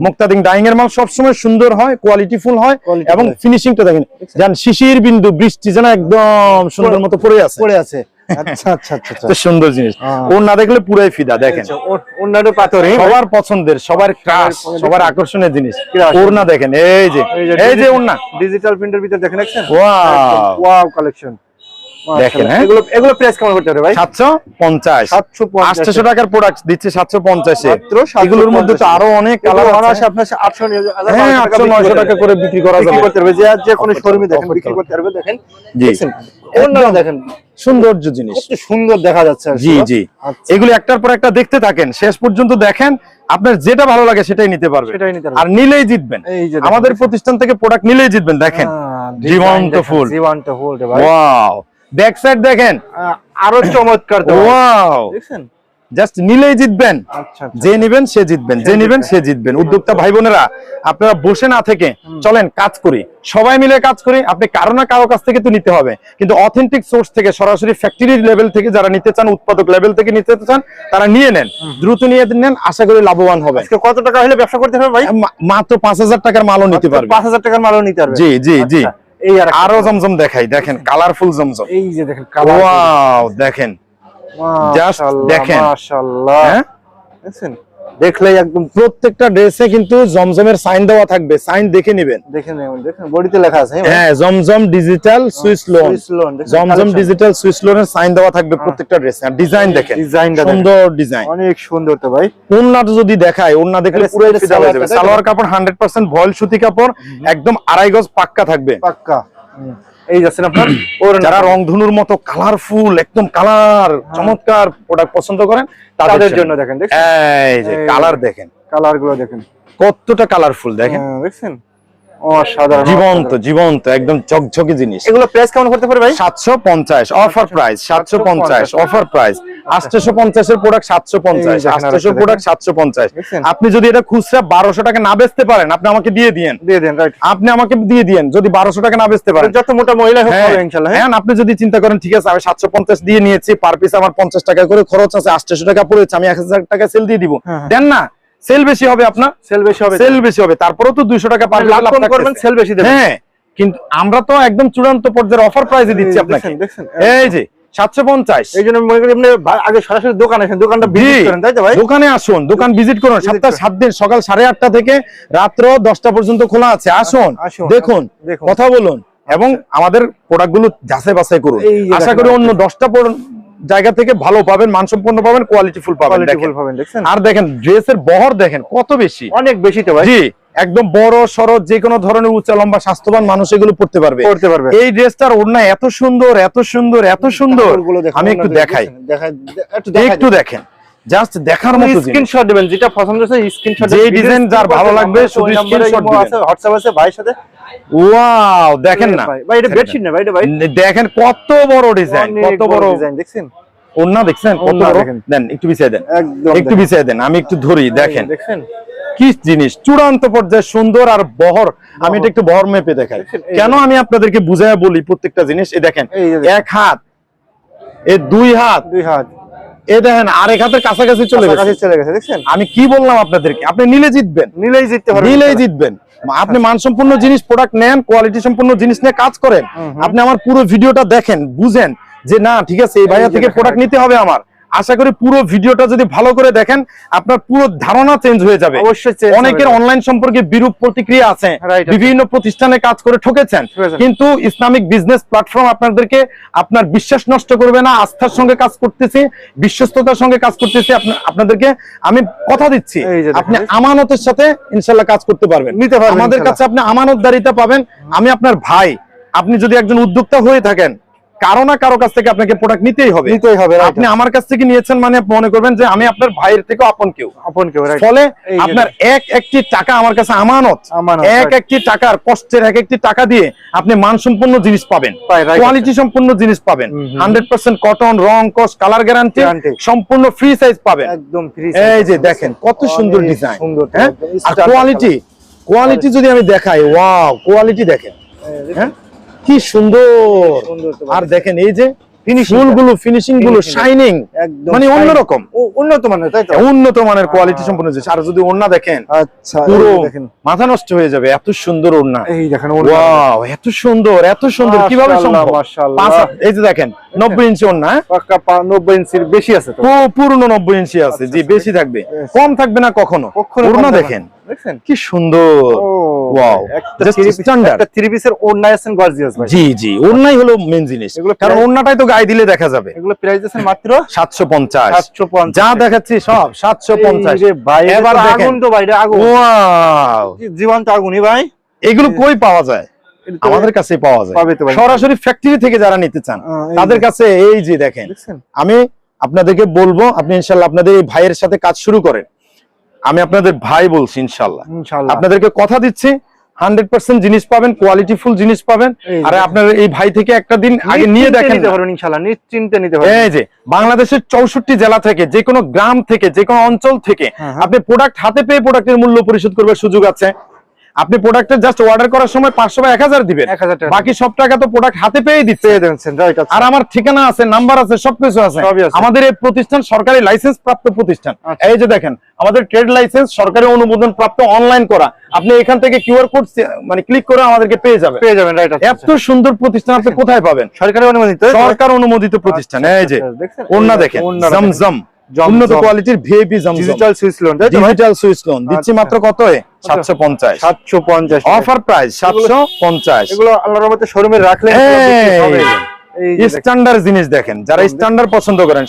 [SPEAKER 1] মুক্তাদিন ডাইং এর মাল সবসময় সুন্দর হয় কোয়ালিটিফুল হয় এবং। ফিনিশিংটা দেখেন যেন শিশির বিন্দু বৃষ্টি যেন একদম সুন্দর মতো পড়ে আছে।
[SPEAKER 2] পড়ে আছে। আচ্ছা আচ্ছা আচ্ছা
[SPEAKER 1] সুন্দর জিনিস।
[SPEAKER 2] হ্যাঁ।
[SPEAKER 1] ওর না দেখলে পুরাই ফিদা দেখেন। সবার পছন্দের সবার ক্রাশ সবার আকর্ষণের জিনিস। ওর না দেখেন এই যে এই যে ওর না
[SPEAKER 2] ডিজিটাল প্রিন্টের ভিতরে দেখেন ওয়াও কালেকশন
[SPEAKER 1] দেখেন?
[SPEAKER 2] এগুলো এগুলো প্রাইস কেমন করতে পারে ভাই?
[SPEAKER 1] সাতশো পঞ্চাশ।
[SPEAKER 2] 750
[SPEAKER 1] আটশো টাকার প্রোডাক্ট দিচ্ছে সাতশো পঞ্চাশে।
[SPEAKER 2] মাত্র 750
[SPEAKER 1] এগুলোর মধ্যে তো আরও অনেক কালার
[SPEAKER 2] কালার
[SPEAKER 1] আছে।
[SPEAKER 2] আপনার 800
[SPEAKER 1] আটশো নয়শো টাকা করে বিক্রি করা যাবে।
[SPEAKER 2] করতে পারবে। যে যে কোনো শোরুমে দেখেন বিক্রি করতে পারবে দেখেন।
[SPEAKER 1] জি।
[SPEAKER 2] দেখছেন? দেখেন।
[SPEAKER 1] সৌন্দর্য জিনিস।
[SPEAKER 2] কত সুন্দর দেখা যাচ্ছে
[SPEAKER 1] জি জি।
[SPEAKER 2] আচ্ছা,
[SPEAKER 1] এগুলো একটার পর একটা দেখতে থাকেন শেষ পর্যন্ত দেখেন আপনার যেটা ভালো লাগে সেটাই নিতে পারবেন। আর নিলেই জিতবেন। আমাদের প্রতিষ্ঠান থেকে প্রোডাক্ট নিলেই জিতবেন দেখেন।
[SPEAKER 2] হ্যাঁ,
[SPEAKER 1] জীবন্ত ফুল।
[SPEAKER 2] জীবন্ত ফুল
[SPEAKER 1] ওয়াও ব্যাক সাইড দেখেন।
[SPEAKER 2] আরও চমৎকার
[SPEAKER 1] ওয়াও।
[SPEAKER 2] দেখছেন?
[SPEAKER 1] জাস্ট নিলেই জিতবেন।
[SPEAKER 2] আচ্ছা আচ্ছা।
[SPEAKER 1] যে নিবেন সে জিতবেন। যে নিবেন সে জিতবেন। উদ্যোক্তা ভাই বোনেরা আপনারা বসে না থেকে চলেন কাজ করি। সবাই মিলে কাজ করি। আপনি কারও না কারও কাছ থেকে তো নিতে হবে। কিন্তু অথেন্টিক সোর্স থেকে সরাসরি ফ্যাক্টরি লেভেল থেকে যারা নিতে চান উৎপাদক লেভেল থেকে নিতে চান তারা নিয়ে নেন। দ্রুত নিয়ে নেন আশা করি লাভবান হবে।
[SPEAKER 2] কত টাকা হলে ব্যবসা করতে হবে ভাই?
[SPEAKER 1] মাত্র পাঁচ হাজার টাকার মালও নিতে পারবে।
[SPEAKER 2] পাঁচ হাজার টাকার মালও নিতে পারবে।
[SPEAKER 1] জি জি জি।
[SPEAKER 2] আচ্ছা, এই আর
[SPEAKER 1] আরও জমজম দেখাই দেখেন কালারফুল জমজম।
[SPEAKER 2] এই যে দেখেন
[SPEAKER 1] ওয়াও দেখেন। Just দেখেন।
[SPEAKER 2] মাশাআল্লাহ।
[SPEAKER 1] হ্যাঁ?
[SPEAKER 2] দেখলেই একদম
[SPEAKER 1] প্রত্যেকটা ড্রেসে কিন্তু জমজমের সাইন দেওয়া থাকবে। সাইন দেখে নেবেন।
[SPEAKER 2] দেখে নেবেন দেখেন বডিতে লেখা আছে হ্যাঁ?
[SPEAKER 1] হ্যাঁ
[SPEAKER 2] Zamzam digital Swiss
[SPEAKER 1] lawn.
[SPEAKER 2] Zamzam
[SPEAKER 1] digital Swiss লোনের সাইন দেওয়া থাকবে প্রত্যেকটা ড্রেসে। আর ডিজাইন দেখেন
[SPEAKER 2] ডিজাইনটা
[SPEAKER 1] সুন্দর ডিজাইন।
[SPEAKER 2] অনেক সুন্দর তো ভাই।
[SPEAKER 1] ওন্নাটা যদি দেখায় ওন্না দেখলে পুরো ফিদা হয়ে যাবে। সালোয়ার কাপড় হান্ড্রেড পার্সেন্ট ভয়েল সুতি কাপড় একদম আড়াই গজ পাক্কা থাকবে।
[SPEAKER 2] পাক্কা। এই যাচ্ছেন আপনার ওর
[SPEAKER 1] যারা রংধনুর মতো কালারফুল একদম কালার চমৎকার প্রোডাক্ট পছন্দ করেন
[SPEAKER 2] তাদের জন্য। দেখেন দেখছেন?
[SPEAKER 1] এই যে
[SPEAKER 2] এই
[SPEAKER 1] কালার দেখেন।
[SPEAKER 2] কালারগুলো দেখেন।
[SPEAKER 1] কতটা কালারফুল দেখেন।
[SPEAKER 2] হ্যাঁ, দেখছেন? অসাধারণ
[SPEAKER 1] জীবন্ত জীবন্ত একদম চকচকে জিনিস।
[SPEAKER 2] এগুলো প্রাইস কেমন করতে পারে ভাই?
[SPEAKER 1] সাতশো পঞ্চাশ অফার প্রাইস সাতশো পঞ্চাশ অফার প্রাইস আটশো পঞ্চাশের প্রোডাক্ট সাতশো পঞ্চাশ
[SPEAKER 2] এই দেখেন
[SPEAKER 1] আটশো
[SPEAKER 2] আরেকটা
[SPEAKER 1] প্রোডাক্ট সাতশো পঞ্চাশ।
[SPEAKER 2] দেখছেন?
[SPEAKER 1] আপনি যদি এটা খুচরা বারোশো টাকা না বেচতে পারেন আপনি আমাকে দিয়ে দিয়েন।
[SPEAKER 2] দিয়ে দেন রাইট
[SPEAKER 1] আপনি আমাকে দিয়ে দিয়েন যদি বারোশো টাকা না বেচতে পারেন।
[SPEAKER 2] যত মোটা মহিলা হোক
[SPEAKER 1] হ্যাঁ,
[SPEAKER 2] ইনশাআল্লাহ হ্যাঁ।
[SPEAKER 1] হ্যাঁ, আপনি যদি চিন্তা করেন ঠিক আছে আমি সাতশো পঞ্চাশ দিয়ে নিয়েছি পার পিস আমার পঞ্চাশ টাকা করে খরচ আছে আটশো টাকা পড়েছে আমি এক হাজার টাকা সেল দিয়ে দিব।
[SPEAKER 2] হ্যাঁ।
[SPEAKER 1] দেন না। সেল বেশি হবে আপনার?
[SPEAKER 2] সেল বেশি হবে
[SPEAKER 1] সেল বেশি হবে। তারপরেও তো দুইশো টাকা পার
[SPEAKER 2] লাভ কম করবেন সেল বেশি দেবেন।
[SPEAKER 1] হ্যাঁ কিন্তু আমরা তো একদম চূড়ান্ত পর্যায়ের অফার প্রাইসে দিচ্ছি আপনাকে? এই যে
[SPEAKER 2] মনে করি আপনি আগে সরাসরি দোকান আসেন দোকানটা
[SPEAKER 1] জি,
[SPEAKER 2] ভিজিট করেন তাই তো ভাই?
[SPEAKER 1] দোকানে আসুন দোকান ভিজিট করুন। সপ্তাহে দিন সকাল সাড়ে আটটা থেকে রাত্র দশটা পর্যন্ত খোলা আছে। আসুন
[SPEAKER 2] আসুন,
[SPEAKER 1] দেখুন। কথা বলুন এবং আমাদের প্রোডাক্টগুলো যাচাই বাছাই করুন আশা করি অন্য দশটা পর- জায়গা থেকে ভালো পাবেন মানসম্পন্ন পাবেন কোয়ালিটি ফুল পাবেন।
[SPEAKER 2] ফুল পাবেন দেখছেন?
[SPEAKER 1] আর দেখেন ড্রেসের বহর দেখেন কত বেশি।
[SPEAKER 2] অনেক বেশি তো ভাই।
[SPEAKER 1] জি একদম বড় সড়ক যে কোনো ধরনের উচ্চ লম্বা স্বাস্থ্যবান মানুষ এগুলো পড়তে পারবে।
[SPEAKER 2] করতে পারবে।
[SPEAKER 1] এই ড্রেসটার ওড়না এত সুন্দর এত সুন্দর এত সুন্দর। আমি একটু দেখাই।
[SPEAKER 2] দেখাই একটু
[SPEAKER 1] দেখেন। জাস্ট দেখার মতো।
[SPEAKER 2] স্ক্রিনশট দিবেন যেটা পছন্দ হচ্ছে স্ক্রিনশট
[SPEAKER 1] যে design যার ভালো লাগবে, শুধু screenshot দিবেন।
[SPEAKER 2] আছে হোয়াটসঅ্যাপ আছে ভাইয়ের সাথে।
[SPEAKER 1] ওয়াও দেখেন না।
[SPEAKER 2] ভাই এটা বেডশিট না। ভাই এটা ভাই?
[SPEAKER 1] দেখেন কত বড় ডিজাইন কত বড়
[SPEAKER 2] ডিজাইন দেখছেন?
[SPEAKER 1] ওন্না দেখছেন? কত বড়? দেন একটু বিছিয়ে দেন। একটু বিছিয়ে দেন আমি একটু ধরি দেখেন।
[SPEAKER 2] দেখছেন?
[SPEAKER 1] কি জিনিস চূড়ান্ত পর্যায়ে সুন্দর আর বহর। আমি এটা একটু বহর মেপে দেখাই। কেন আমি আপনাদেরকে বুঝায় বলি প্রত্যেকটা জিনিস? এই দেখেন। এক হাত এ দুই হাত।
[SPEAKER 2] দুই হাত।
[SPEAKER 1] এ দেখেন আরেক হাতের কাছাকাছি চলে গেছে।
[SPEAKER 2] চলে গেছে দেখছেন?
[SPEAKER 1] আমি কি বললাম আপনাদেরকে? আপনি নিলে জিতবেন।
[SPEAKER 2] নিলেই জিততে পারবেন।
[SPEAKER 1] নিলেই জিতবেন। আপনি মানসম্পন্ন জিনিস প্রোডাক্ট নেন কোয়ালিটি সম্পন্ন জিনিস নিয়ে কাজ করেন। আপনি আমার পুরো ভিডিওটা দেখেন বুঝেন যে না ঠিক আছে এই ভাইয়া থেকে প্রোডাক্ট নিতে হবে আমার আশা করি পুরো ভিডিওটা যদি ভালো করে দেখেন আপনার পুরো ধারণা চেঞ্জ হয়ে যাবে।
[SPEAKER 2] অবশ্যই
[SPEAKER 1] অনেকের অনলাইন সম্পর্কে বিরূপ প্রতিক্রিয়া আছে। বিভিন্ন প্রতিষ্ঠানে কাজ করে ঠকেছেন। কিন্তু ইসলামিক বিজনেস প্ল্যাটফর্ম আপনাদেরকে আপনার বিশ্বাস নষ্ট করবে না আস্থার সঙ্গে কাজ করতেছি বিশ্বস্ততার সঙ্গে কাজ করতেছি। আপনা- আপনাদেরকে আমি কথা দিচ্ছি। আপনি আমানতের সাথে ইনশাল্লাহ কাজ করতে পারবেন।
[SPEAKER 2] নিতে পারবেন
[SPEAKER 1] আমাদের কাছে আপনি আমানতদারিতা পাবেন। আমি আপনার ভাই। আপনি যদি একজন উদ্যোক্তা হয়ে থাকেন কারও না কারও কাছ থেকে আপনাকে প্রোডাক্ট নিতেই হবে।
[SPEAKER 2] নিতেই হবে
[SPEAKER 1] আপনি আমার কাছ থেকে নিয়েছেন মানে আপনি মনে করবেন যে আমি আপনার ভাইয়ের থেকে আপন কেউ।
[SPEAKER 2] আপন কেউ
[SPEAKER 1] ফলে আপনার এক একটি টাকা আমার কাছে আমানত এক একটি টাকার কষ্টের এক একটি টাকা দিয়ে আপনি মানসম্পন্ন জিনিস পাবেন। কোয়ালিটি সম্পন্ন জিনিস পাবেন। হান্ড্রেড পার্সেন্ট কটন রং কস কালার গ্যারান্টি সম্পূর্ণ ফ্রি সাইজ পাবেন।
[SPEAKER 2] একদম ফ্রি
[SPEAKER 1] এই যে দেখেন কত সুন্দর ডিজাইন
[SPEAKER 2] সুন্দর।
[SPEAKER 1] হ্যাঁ? আর কোয়ালিটি কোয়ালিটি যদি আমি দেখাই ওয়াও কোয়ালিটি দেখেন। হ্যাঁ? কি সুন্দর। আর দেখেন এই যে
[SPEAKER 2] Finishing
[SPEAKER 1] ফুল
[SPEAKER 2] টা।
[SPEAKER 1] গুলো
[SPEAKER 2] ফিনিশিংগুলো
[SPEAKER 1] শাইনিং মানে অন্যরকম।
[SPEAKER 2] উন্নত মানের তাই তো?
[SPEAKER 1] উন্নত মানের কোয়ালিটি সম্পন্ন জিনিস। আর যদি ওড়না দেখেন
[SPEAKER 2] আচ্ছা
[SPEAKER 1] পুরো মাথা নষ্ট হয়ে যাবে এত সুন্দর ওড়না।
[SPEAKER 2] এই দেখেন
[SPEAKER 1] ওয়াও এত সুন্দর এত সুন্দর। কীভাবে
[SPEAKER 2] মাশাআল্লাহ,
[SPEAKER 1] সম্ভব
[SPEAKER 2] মাশাআল্লাহ।
[SPEAKER 1] এই যে দেখেন নব্বই ইঞ্চি?
[SPEAKER 2] পাক্কা ইঞ্চির বেশি আছে তো?
[SPEAKER 1] পুরনো নব্বই ইঞ্চি আছে। জি বেশি থাকবে। কম থাকবে না কখনো? দেখেন।
[SPEAKER 2] দেখছেন?
[SPEAKER 1] কি সুন্দর।
[SPEAKER 2] ও
[SPEAKER 1] Wow.
[SPEAKER 2] একটা থ্রি পিসের ওড়না আছেন গর্জিয়াস ভাই।
[SPEAKER 1] জি জি ওড়নাই হলো মেন জিনিস।
[SPEAKER 2] এগুলো
[SPEAKER 1] কারণ ওড়নাটাই তো গায়ে দিলে দেখা যাবে।
[SPEAKER 2] এগুলো প্রাইস আছেন মাত্র
[SPEAKER 1] সাতশো পঞ্চাশ।
[SPEAKER 2] 750
[SPEAKER 1] যা দেখাচ্ছি সব সাতশো পঞ্চাশ।
[SPEAKER 2] এই ভাই
[SPEAKER 1] এবার
[SPEAKER 2] আগুন তো ভাই আগুন।
[SPEAKER 1] ওয়াও।
[SPEAKER 2] জীবন্ত আগুনই ভাই।
[SPEAKER 1] এগুলো কই পাওয়া যায়? আমাদের কাছে পাওয়া যায়। সরাসরি ফ্যাক্টরি থেকে যারা নিতে চান তাদের কাছে এই যে দেখেন। আমি আপনাদেরকে বলব আপনি ইনশাল্লাহ আপনাদের এই ভাইয়ের সাথে কাজ শুরু করেন। আমি আপনাদের ভাই বলছি ইনশাল্লাহ আপনাদেরকে কথা দিচ্ছি হান্ড্রেড পার্সেন্ট জিনিস পাবেন কোয়ালিটি ফুল জিনিস পাবেন। আর আপনার এই ভাই থেকে একটা দিন আগে নিয়ে দেখেন
[SPEAKER 2] নিশ্চিন্তে নিতে পারবেন।
[SPEAKER 1] এই যে বাংলাদেশের চৌষট্টি জেলা থেকে যে কোনো গ্রাম থেকে যে কোনো অঞ্চল থেকে
[SPEAKER 2] হ্যাঁ, হ্যাঁ।
[SPEAKER 1] আপনি প্রোডাক্ট হাতে পেয়ে প্রোডাক্টের মূল্য পরিশোধ করবার সুযোগ আছে। আপনি প্রোডাক্টের জাস্ট অর্ডার করার সময় পাঁচশো বা এক হাজার দিবেন।
[SPEAKER 2] 1000 টাকা।
[SPEAKER 1] বাকি সব টাকা তো প্রোডাক্ট হাতে পেয়ে দিচ্ছে আর আমার ঠিকানা আছে নাম্বার আছে সবকিছু আছে। আমাদের এই প্রতিষ্ঠান সরকারি লাইসেন্স প্রাপ্ত প্রতিষ্ঠান।
[SPEAKER 2] আচ্ছা।
[SPEAKER 1] এই যে দেখেন আমাদের ট্রেড লাইসেন্স সরকারি অনুমোদন প্রাপ্ত অনলাইন করা। আপনি এখান থেকে কিউআর কোড মানে ক্লিক করে আমাদেরকে পেয়ে যাবেন।
[SPEAKER 2] পেয়ে যাবেন রাইট
[SPEAKER 1] এত সুন্দর প্রতিষ্ঠান আপনি কোথায় পাবেন?
[SPEAKER 2] সরকারি অনুমোদিত?
[SPEAKER 1] সরকার অনুমোদিত প্রতিষ্ঠান।
[SPEAKER 2] আচ্ছা,
[SPEAKER 1] এই যে
[SPEAKER 2] আচ্ছা,
[SPEAKER 1] ওন্না দেখেন জমজম। উন্নত কোয়ালিটির
[SPEAKER 2] VIP digital switch lawn
[SPEAKER 1] digital switch lawn দিচ্ছি
[SPEAKER 2] আচ্ছা।
[SPEAKER 1] মাত্র কত সাতশো পঞ্চাশ।
[SPEAKER 2] 750
[SPEAKER 1] অফার প্রাইস সাতশো পঞ্চাশ।
[SPEAKER 2] এগুলো আল্লাহর রহমতে শোরুমে রাখলে
[SPEAKER 1] এই।
[SPEAKER 2] এই যে দেখেন।
[SPEAKER 1] স্ট্যান্ডার্ড জিনিস দেখেন। যারা স্ট্যান্ডার্ড পছন্দ করেন।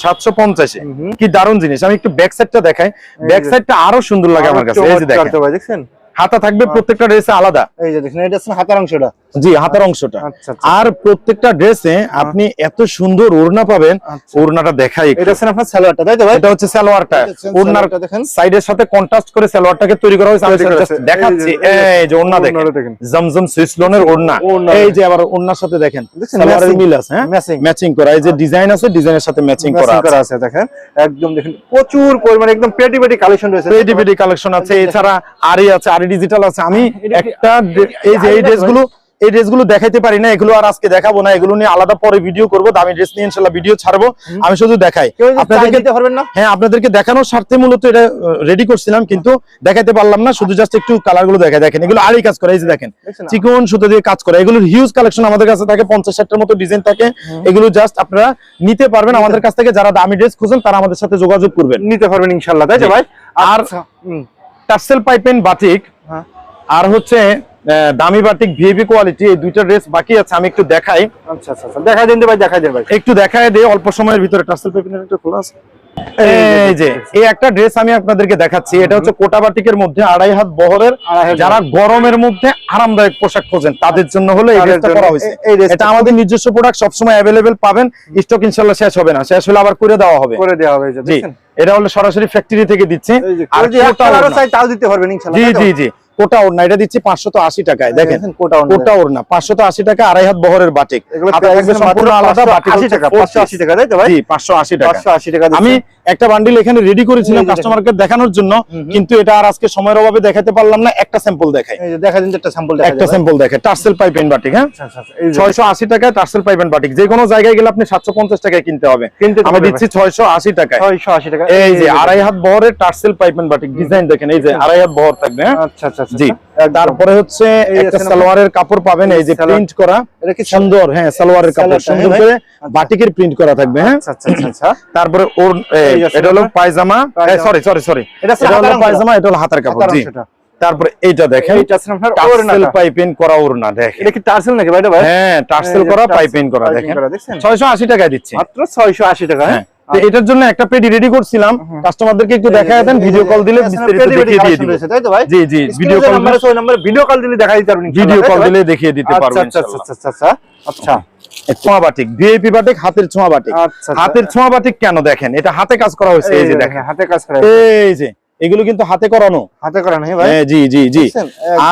[SPEAKER 1] কি দারুণ জিনিস। আমি একটু ব্যাক সাইডটা দেখাই। ব্যাক সাইডটা আরও সুন্দর লাগে আমার কাছে। এই যে দেখেন। হাতা থাকবে প্রত্যেকটা ড্রেসে আলাদা।
[SPEAKER 2] এই যে দেখেন এটা হাতার অংশটা।
[SPEAKER 1] জি হাতের অংশটা।
[SPEAKER 2] আচ্ছা আচ্ছা।
[SPEAKER 1] আর প্রত্যেকটা ড্রেসে আপনি এত সুন্দর ওড়না পাবেন
[SPEAKER 2] আচ্ছা।
[SPEAKER 1] ওড়নাটা দেখাই
[SPEAKER 2] এটা আপনার সালোয়ারটা তাই তো ভাই?
[SPEAKER 1] এটা হচ্ছে সালোয়ারটা।
[SPEAKER 2] এটা হচ্ছে
[SPEAKER 1] ওড়নার
[SPEAKER 2] সালোয়ারটা দেখেন।
[SPEAKER 1] সাইডের সাথে কন্ট্রাস্ট করে সালোয়ারটাকে তৈরি করা হয়েছে আমি
[SPEAKER 2] তৈরি করা
[SPEAKER 1] just
[SPEAKER 2] হয়েছে।
[SPEAKER 1] দেখাচ্ছি।
[SPEAKER 2] এই যে-
[SPEAKER 1] ওড়না দেখেন। জমজম সুইসলনের ওড়না।
[SPEAKER 2] ওড়না
[SPEAKER 1] এই যে আবার ওড়নার সাথে দেখেন। সালোয়ারের মিল আছে হ্যাঁ? ম্যাচিং করা। এই যে ডিজাইন আছে ডিজাইনের সাথে ম্যাচিং করা আছে।
[SPEAKER 2] দেখেন। একদম দেখেন প্রচুর পরিমাণে একদম পেটি পেটি কালেকশন রয়েছে।
[SPEAKER 1] কালেকশন আছে এছাড়া আরি আছে আরি ডিজিটাল আছে। আমি একটা এই যে এই ড্রেসগুলো এই ড্রেসগুলো দেখাইতে পারি না এগুলো আর আজকে দেখাবো না এগুলো নিয়ে আলাদা পরে ভিডিও করব দামি ড্রেস নিয়ে ইনশাল্লাহ ভিডিও ছাড়বো আমি শুধু দেখাই। আপনাদেরকে
[SPEAKER 2] পারবেন না?
[SPEAKER 1] হ্যাঁ আপনাদেরকে দেখানোর স্বার্থে মূলত এটা রেডি করছিলাম কিন্তু দেখাতে পারলাম না শুধু জাস্ট একটু কালারগুলো দেখা দেখেন এগুলো আরই কাজ করে এই যে দেখেন চিকন সুতো দিয়ে কাজ করে। এগুলোর হিউজ কালেকশন আমাদের কাছে থাকে পঞ্চাশ ষাটটার মতো ডিজাইন থাকে। এগুলো জাস্ট আপনারা নিতে পারবেন। আমাদের কাছ থেকে যারা দামি ড্রেস খুঁজেন তারা আমাদের সাথে যোগাযোগ করবেন।
[SPEAKER 2] নিতে পারবেন ইনশাল্লাহ তাই তো ভাই?
[SPEAKER 1] আর
[SPEAKER 2] আচ্ছা, হুম,
[SPEAKER 1] টার্সেল পাইপেন বাটিক
[SPEAKER 2] হ্যাঁ।
[SPEAKER 1] আর হচ্ছে দামি বাটিক ভিএপি কোয়ালিটি এই দুইটা ড্রেস বাকি আছে আমি একটু দেখাই।
[SPEAKER 2] আচ্ছা আচ্ছা আচ্ছা দেখাই দিন ভাই দেখাই দিন ভাই।
[SPEAKER 1] একটু দেখায় দেই অল্প সময়ের ভিতরে টার্সেল পেপিনের একটা খোলা আছে। এই যে এই একটা ড্রেস আমি আপনাদেরকে দেখাচ্ছি এটা হচ্ছে কোটা বাটিকের মধ্যে আড়াই হাত বহরের যারা গরমের মধ্যে আরামদায়ক পোশাক খোঁজেন তাদের জন্য হলো এই ড্রেসটা করা হয়েছে। এটা আমাদের নিজস্ব প্রোডাক্ট সবসময় অ্যাভেলেবেল পাবেন স্টক ইনশাল্লাহ শেষ হবে না শেষ হলে আবার করে দেওয়া হবে।
[SPEAKER 2] করে দেওয়া হবে
[SPEAKER 1] জি এটা হলো সরাসরি ফ্যাক্টরি থেকে দিচ্ছে। আর
[SPEAKER 2] তাও দিতে পারবেন ইনশাল্লাহ
[SPEAKER 1] জি জি জি। কোটা ওড়না এটা দিচ্ছি পাঁচশো আশি টাকায় দেখেন।
[SPEAKER 2] কোটা ওড়না।
[SPEAKER 1] পাঁচশো আশি টাকা আড়াই হাত বহরের বাটিক।
[SPEAKER 2] এগুলো
[SPEAKER 1] হাতে
[SPEAKER 2] প্রাইস
[SPEAKER 1] থাকবে সম্পূর্ণ আলাদা বাটিক
[SPEAKER 2] 580 টাকা 580 টাকা তাই তো ভাই?
[SPEAKER 1] জি পাঁচশো আশি টাকা।
[SPEAKER 2] 580 টাকা দিচ্ছেন।
[SPEAKER 1] আমি একটা বান্ডিল এখানে রেডি করেছিলাম। কাস্টমারকে দেখানোর জন্য কিন্তু এটা আর আজকে সময়ের অভাবে দেখাতে পারলাম না একটা স্যাম্পল দেখাই।
[SPEAKER 2] দেখা দিন একটা স্যাম্পল
[SPEAKER 1] একটা স্যাম্পল দেখে টার্সেল পাইপ এন্ড বাটিক হ্যাঁ?
[SPEAKER 2] আচ্ছা আচ্ছা আচ্ছা,
[SPEAKER 1] ছয়শো আশি টাকায় টার্সেল পাইপ এন্ড বাটিক যে কোনো জায়গায় গেলে আপনি সাতশো পঞ্চাশ টাকায় কিনতে হবে। আমি দিচ্ছি ছয়শো আশি টাকায়।
[SPEAKER 2] 680 টাকা।
[SPEAKER 1] এই যে আড়াই হাত বহরের টার্সেল পাইপ এন্ড বাটিক ডিজাইন দেখেন এই যে আড়াই হাত বহর থাকবে হ্যাঁ?
[SPEAKER 2] আচ্ছা আচ্ছা আচ্ছা
[SPEAKER 1] জি। তারপরে হচ্ছে একটা সালোয়ারের কাপড় পাবেন এই যে প্রিন্ট করা
[SPEAKER 2] এটা কি
[SPEAKER 1] সুন্দর হ্যাঁ সালোয়ারের কাপড় সুন্দর
[SPEAKER 2] হ্যাঁ
[SPEAKER 1] করে
[SPEAKER 2] আচ্ছা।
[SPEAKER 1] বাটিকের প্রিন্ট করা থাকবে হ্যাঁ?
[SPEAKER 2] আচ্ছা আচ্ছা আচ্ছা, আচ্ছা।
[SPEAKER 1] তারপরে ওর এটা হলো পায়জামা। সরি সরি সরি
[SPEAKER 2] এটা
[SPEAKER 1] হলো পায়জামা এটা হলো হাতের কাপড় জি। তারপরে এইটা দেখেন
[SPEAKER 2] আপনার
[SPEAKER 1] টার্সেল পাইপিং করা ওড়না দেখেন।
[SPEAKER 2] এটা কি টার্সেল নাকি ভাই
[SPEAKER 1] হ্যাঁ টার্সেল করা পাইপিং করা দেখেন।
[SPEAKER 2] করা, দেখছেন?
[SPEAKER 1] 680 টাকায় দিচ্ছি।
[SPEAKER 2] মাত্র 680 টাকা
[SPEAKER 1] হ্যাঁ?
[SPEAKER 2] হ্যাঁ।
[SPEAKER 1] এটার জন্য একটা পেডি রেডি করছিলাম। কাস্টমারদেরকে একটু দেখায় দেন ভিডিও কল দিলে বিস্তারিত দেখিয়ে দিয়ে দিব।
[SPEAKER 2] তাই তো ভাই?
[SPEAKER 1] জি জি ভিডিও কল
[SPEAKER 2] নাম্বার ওই নাম্বারে ভিডিও কল দিলে দেখাই দিতে পারবেন
[SPEAKER 1] ভিডিও কল
[SPEAKER 2] তাই তো ভাই?
[SPEAKER 1] দিলে দেখিয়ে দিতে পারব
[SPEAKER 2] আচ্ছা আচ্ছা। আচ্ছা আচ্ছা
[SPEAKER 1] ছোঁয়া বাটিক ভিআইপি বাটিক হাতের ছোঁয়া বাটিক। হাতের ছোঁয়া বাটিক কেন দেখেন? এটা হাতে কাজ করা হয়েছে এই যে দেখেন।
[SPEAKER 2] দেখেন হাতে কাজ করে
[SPEAKER 1] এই যে এগুলো কিন্তু হাতে করানো।
[SPEAKER 2] হাতে ভাই?
[SPEAKER 1] হ্যাঁ, জি জি জি।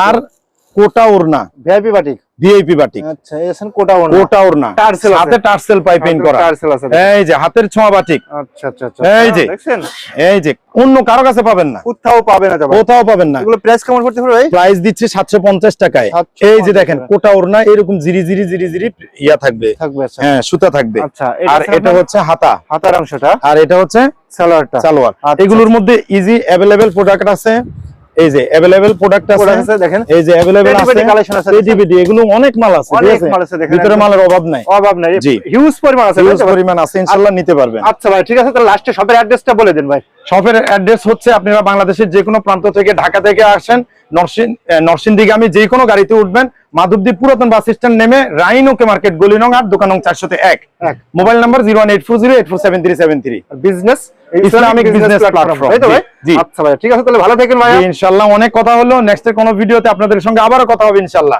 [SPEAKER 1] আর কোটা ওড়না।
[SPEAKER 2] VIP batik
[SPEAKER 1] VIP batik.
[SPEAKER 2] আচ্ছা কোটা
[SPEAKER 1] কোটা ওড়না।
[SPEAKER 2] টার্সেল
[SPEAKER 1] হাতে টার্সেল পাইপিং করা।
[SPEAKER 2] টার্সেল আছে
[SPEAKER 1] এই যে হাতের ছোঁয়া বাটিক।
[SPEAKER 2] আচ্ছা আচ্ছা আচ্ছা।
[SPEAKER 1] এই যে।
[SPEAKER 2] দেখছেন?
[SPEAKER 1] এই যে অন্য কারও কাছে পাবেন না।
[SPEAKER 2] কোথাও পাবে না
[SPEAKER 1] কোথাও পাবেন না।
[SPEAKER 2] এগুলো প্রাইস কেমন করতে পারবে
[SPEAKER 1] প্রাইস দিচ্ছে সাতশো পঞ্চাশ টাকায়। এই যে দেখেন কোটা ওড়না এরকম জিরি জিরি জিরি জিরি ইয়া থাকবে।
[SPEAKER 2] থাকবে আচ্ছা।
[SPEAKER 1] হ্যাঁ সুতা থাকবে।
[SPEAKER 2] আচ্ছা
[SPEAKER 1] আর এটা হচ্ছে হাতা।
[SPEAKER 2] হাতার অংশটা।
[SPEAKER 1] আর এটা হচ্ছে
[SPEAKER 2] সালোয়ারটা।
[SPEAKER 1] সালোয়ার। এগুলোর মধ্যে ইজি অ্যাভেলেবেল প্রোডাক্ট আছে। এই যে अवेलेबल প্রোডাক্ট আছে
[SPEAKER 2] দেখেন।
[SPEAKER 1] এই যে
[SPEAKER 2] अवेलेबल
[SPEAKER 1] আছে
[SPEAKER 2] কালেকশন আছে,
[SPEAKER 1] এগুলো অনেক মাল আছে
[SPEAKER 2] অনেক মাল আছে, দেখেন
[SPEAKER 1] ভিতরে মালের অভাব নাই
[SPEAKER 2] অভাব নাই। হিউজ পরিমাণ আছে
[SPEAKER 1] হিউজ? পরিমাণ আছে ইনশাআল্লাহ নিতে পারবেন
[SPEAKER 2] আচ্ছা ভাই ঠিক আছে তাহলে লাস্টে শপের অ্যাড্রেসটা বলে দেন ভাই
[SPEAKER 1] শপের অ্যাড্রেস হচ্ছে আপনারা বাংলাদেশের যে কোনো প্রান্ত থেকে ঢাকা থেকে আসেন নরসিং নরসিংদীগামী যে কোনো গাড়িতে উঠবেন মাধবদী পুরাতন বাস স্ট্যান্ড নেমে রাইনোকে মার্কেট গলি আর আট দোকান নং চারশোতে এক। Mobile number zero one eight four zero eight four seven three
[SPEAKER 2] seven
[SPEAKER 1] three. Business
[SPEAKER 2] Islamic business
[SPEAKER 1] জি, জি।
[SPEAKER 2] আচ্ছা ভাই ঠিক আছে তাহলে ভালো থাকেন ভাই
[SPEAKER 1] ইনশাল্লাহ অনেক কথা হলো। নেক্সট এর কোনো ভিডিওতে আপনাদের সঙ্গে আবারও কথা হবে ইনশাল্লাহ